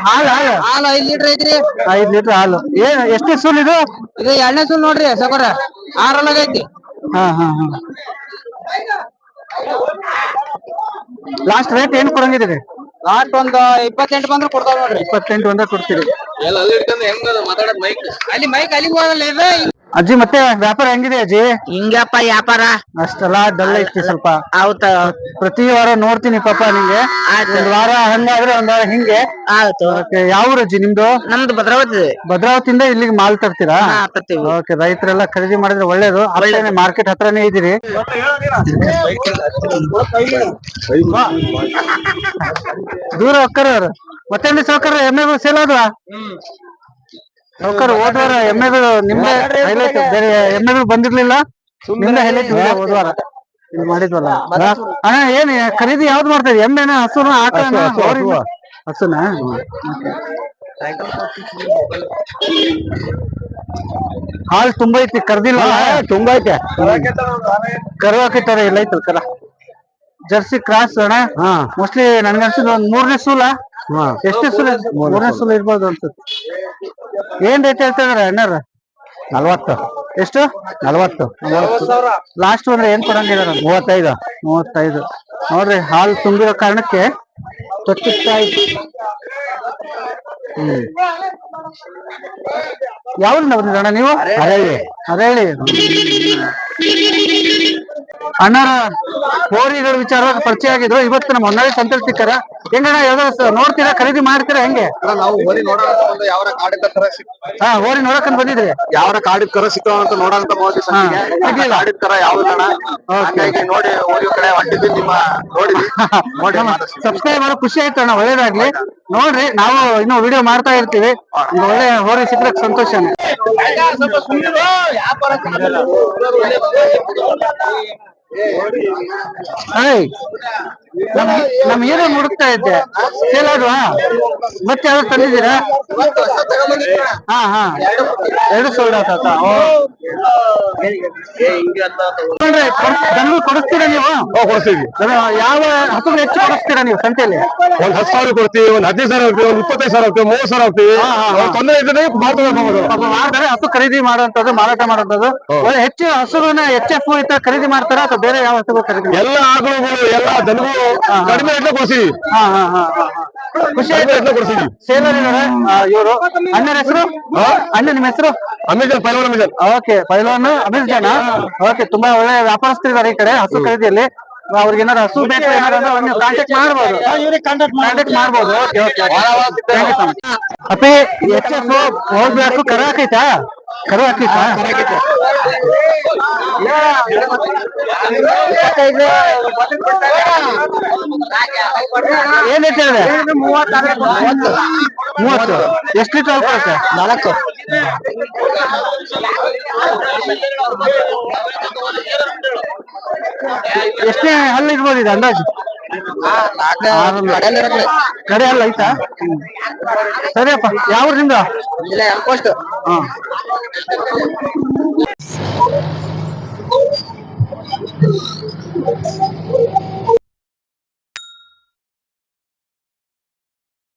ಹಾಲು ಹಾಲು. ಐದ್ ಲೀಟರ್ ಐತ್ರಿ. ಐದ್ ಲೀಟರ್ ಹಾಲು. ಏನ್ ಎಷ್ಟು ಸೂಲ್ ಇದು? ಇದು ಎರಡನೇ ಸುಲ್ ನೋಡ್ರಿ ಸಕೋರ ಆರೊಳಗ ಐತಿ. ಹಾ ಹಾ ಹಾ. ಲಾಸ್ಟ್ ರೇಟ್ ಏನ್ ಕೊಡಂಗಿದ್ರಿ ಲಾಸ್ಟ್ ಒಂದ್ ಇಪ್ಪತ್ತೆಂಟು ಬಂದ್ರೆ ಕೊಡ್ತಾವ ನೋಡ್ರಿ. ಇಪ್ಪತ್ತೆಂಟು ಒಂದೇ ಕೊಡ್ತೀರಿ. ಎಲ್ಲ ಅಲ್ಲಿ ಹಿಡ್ಕೊಂಡು ಹೆಂಗ ಮಾತಾಡೋ ಮೈಕ್ ಅಲ್ಲಿ ಮೈಕ್ ಅಲ್ಲಿಗೆ ಹೋಗಲ್ಲ ಇದೆ. ಅಜ್ಜಿ ಮತ್ತೆ ವ್ಯಾಪಾರ ಹೆಂಗಿದೆ ಅಜ್ಜಿ? ಹಿಂಗಪ್ಪ ವ್ಯಾಪಾರ? ಅಷ್ಟೆಲ್ಲ ಡಲ್ ಐತಿ ಸ್ವಲ್ಪ. ಆಯ್ತ ಪ್ರತಿ ವಾರ ನೋಡ್ತೀನಿ ಪಾಪ ನಿಂಗೆ. ಒಂದ್ ವಾರ ಹಂಗಾದ್ರೆ ಒಂದ್ ವಾರ ಹಿಂಗೆ. ಆಯ್ತು ಯಾವ ಅಜ್ಜಿ ನಿಮ್ದು? ನಮ್ದು ಭದ್ರಾವತಿ. ಭದ್ರಾವತಿಯಿಂದ ಇಲ್ಲಿಗೆ ಮಾಲ್ ತರ್ತೀರಾ? ಓಕೆ ರೈತರೆಲ್ಲ ಖರೀದಿ ಮಾಡಿದ್ರೆ ಒಳ್ಳೇದು. ಅಲ್ಲೇ ಮಾರ್ಕೆಟ್ ಹತ್ರನೇ ಇದ್ದೀರಿ. ದೂರ ಹೋಗ್ತಾರ ಮತ್ತೆ ಸೌಕರ್ಯ ಎಮ್ಮೆಗಳು ಸೇಲ್ ಆದ್ವಾ? ಸೌಕರ್ಯ ಹೋದ್ವಾರ ಎಮ್ಮೆಗಳು ನಿಮ್ದೆ ಹೈಲೈಟ್ ಬೇರೆ ಎಮ್ಮೆಗಳು ಬಂದಿರ್ಲಿಲ್ಲ? ನಿಮ್ದೆ ಹೈಲೈಟ್ ಹೋದ್ವಾರ. ಇಲ್ಲಿ ಮಾಡಿದ್ವಲ್ಲ? ಅಣ್ಣ ಏನ್ ಖರೀದಿ ಯಾವ್ದು ಮಾಡ್ತಾ ಇದ್ದೀವಿ ಎಮ್ಮೆನ ಹಸುನ ಆಕಳನ? ಹಸುನ? ಹಾಲ್ ತುಂಬಾ ಐತಿ ಕರ್ದಿಲ್ಲ ತುಂಬಾ ಐತೆ. ಕರ್ವಾಕಿಟ್ಟಾರ ಇಲ್ಲ ಐತಲ್ ಕರ? ಜರ್ಸಿ ಕ್ರಾಸ್ ಅಣ್ಣ? ಮೋಸ್ಟ್ಲಿ ನನ್ಗನ್ಸಿದ್ ಒಂದ್ ಮೂರನೇ ಸೂಲ. ಎಷ್ಟೇ ಸೂಲ ಮೂರನೇ ಸೂಲ ಇರ್ಬೋದು ಅನ್ಸುತ್ತೆ. ಏನ್ ರೇಟ್ ಹೇಳ್ತಾ ಅಣ್ಣರ ನಲ್ವತ್ತು. ಎಷ್ಟು? ನಲ್ವತ್ತು. ಲಾಸ್ಟ್ ಅಂದ್ರೆ ಏನ್ ಕೊಡಂಗಿದಾರ? ಮೂವತ್ತೈದು. ಮೂವತ್ತೈದು. ನೋಡ್ರಿ ಹಾಲ್ ತುಂಬಿರೋ ಕಾರಣಕ್ಕೆ ತೊಟ್ಟಿಸ್ತಾ ಐತಿ ಹ್ಮ್. ಯಾವ್ರಿಂದ ಬಂದಿರಣ್ಣ ನೀವು? ಅರೇಳಿ. ಅರೇಳಿ. ಅಣ್ಣಾರ ಹೋರಿಗಳ ವಿಚಾರವಾಗಿ ಪರಿಚಯ ಆಗಿದ್ರು. ಇವತ್ತು ನಮ್ಮ ಹೊನ್ನಾಳಿ ಸಂತಲ್ ಸಿಕ್ಕಾರ. ಹೆಂಗಣ್ಣ ಯಾವ್ದಾರ ನೋಡ್ತೀರಾ ಖರೀದಿ ಮಾಡ್ತೀರಾ ಹೆಂಗೆ? ನಾವು ಹೋರಿ ಒಂದು ಯಾವರ ಕಾಡಿದ ಕರ ಹಾ ಹೋರಿ ನೋಡಕಂತ ಬಂದಿದ್ರಿ. ಯಾವ ಕಾಡಿದ ಕರ ಸಿಕ್ತಾವ ಅಂತ ನೋಡೋಣ ಅಂತ ಹೋಗಿ? ಕಾಡಿದ ಕರ ಯಾವ್ದಣ್ಣ ಹಾಗಾಗಿ ನೋಡಿ ಹೋರಿ ಕಡೆ ಹೊಂಟಿದ್ವಿ ನಿಮ್ಮ ನೋಡಿ ಮಾತಾಡ್ಸಿ. ಸಬ್ಸ್ಕ್ರೈಬ್ ಮಾಡೋ ಖುಷಿ ಆಯ್ತು ಅಣ್ಣ ಒಳ್ಳೇದಾಗ್ಲಿ. ನೋಡ್ರಿ ನಾವು ಇನ್ನು ವಿಡಿಯೋ ಮಾಡ್ತಾ ಇರ್ತೀವಿ. ಒಳ್ಳೆ ಹೋರಿ ಸಿಕ್ಕ ಸಂತೋಷ ಏಯ್ ನಮ್ ನಮ್ ಏನೋ ಹುಡುಕ್ತಾ ಇದ್ದೆ? ಸೇಲ್ ಆದ್ವಾ? ಮತ್ತೆ ಯಾವ್ದು ತಂದಿದ್ದೀರಾ. ಹಾ ಹಾ. ಎರಡು ಸೋಲ್ಡ್ ಆತ ಜನರು ಕೊಡಿಸ್ತೀರಾ ನೀವು? ಕೊಡ್ತೀವಿ. ದನ- ಯಾವ ಹತ್ತು ಹೆಚ್ಚು ಕೊಡಿಸ್ತೀರಾ ನೀವು ಸಂತೆಯಲ್ಲಿ? ಒಂದ್ ಹತ್ತು ಸಾವಿರ ಕೊಡ್ತೀವಿ ಒಂದ್ ಹದಿನೈದು ಸಾವಿರ ಹೋಗ್ತೀವಿ ಒಂದ್ ಇಪ್ಪತ್ತೈದು ಸಾವಿರ ಹೋಗ್ತೀವಿ ಮೂವತ್ತು ಸಾವಿರ ಹೋಗ್ತೀವಿ ತೊಂದರೆ ಇದ್ರೆ ಮಾಡ್ತಾರೆ ಹತ್ತು ಖರೀದಿ ಮಾಡುವಂತದ್ದು ಮಾರಾಟ ಮಾಡುವಂತದ್ದು ಹೆಚ್ಚು ಹಸುರನ್ನ ಎಚ್ ಎಫ್ ಈ ತರ ಖರೀದಿ ಮಾಡ್ತಾರ ಅಥವಾ ಬೇರೆ ಯಾವ ಎಲ್ಲ ಆಕಳುಗಳು ಎಲ್ಲ ದನಗಳು ಕಡಿಮೆ ರೇಟ್ಲೆ ಕೊಡ್ತೀವಿ ಹಾ. ಖುಷಿ ರೇಟ್ಲೆ ಕೊಡ್ತೀವಿ ಸೇಲರ್ ಇವರು. ಅಣ್ಣನ ಹೆಸರು? ಅಣ್ಣ ನಿಮ್ಮ ಹೆಸರು? ಅಮೆಜಾನ್ ಪೈಲವನ್ ಅಮೆಜಾನ್. ಓಕೆ ಪೈಲವನ್ ಅಮೇಜನ್ ಜನ ಓಕೆ ತುಂಬಾ ಒಳ್ಳೆ ವ್ಯಾಪಾರಸ್ಥರಿದ್ದಾರೆ ಈ ಕಡೆ ಹಸು ಖರೀದಿಯಲ್ಲಿ. ಅವ್ರಿಗೆ ಏನಾದ್ರು ಹಸು ಬೇಕು ಏನಾದ್ರು ಕಾಂಟ್ಯಾಕ್ಟ್ ಮಾಡ್ಬೋದು. ಕಾಂಟ್ಯಾಕ್ಟ್ ಮಾಡ್ಬೋದು. ಅಪ್ಪಿ ಎಚ್ ಎಫ್ ಹೋಗ್ಬೇಕು ಕರ ಹಾಕೈತಾ ಕರು ಹಾಕೈತಾ ಏನ್ ರೇಟ್ ಹೇಳಿದೆ ಮೂವತ್ತು. ಎಷ್ಟು ಲೀಟರ್ ನಾಲ್ಕು. ಎಷ್ಟೇ ಹಲ್ಲು ಇರ್ಬೋದು ಇದು ಅಂದಾಜು. ಕಡೆ ಹಲ್ಲು ಐತಾ ಸರಿಯಪ್ಪ ಯಾವ ಊರಿಂದ? ಹಾ.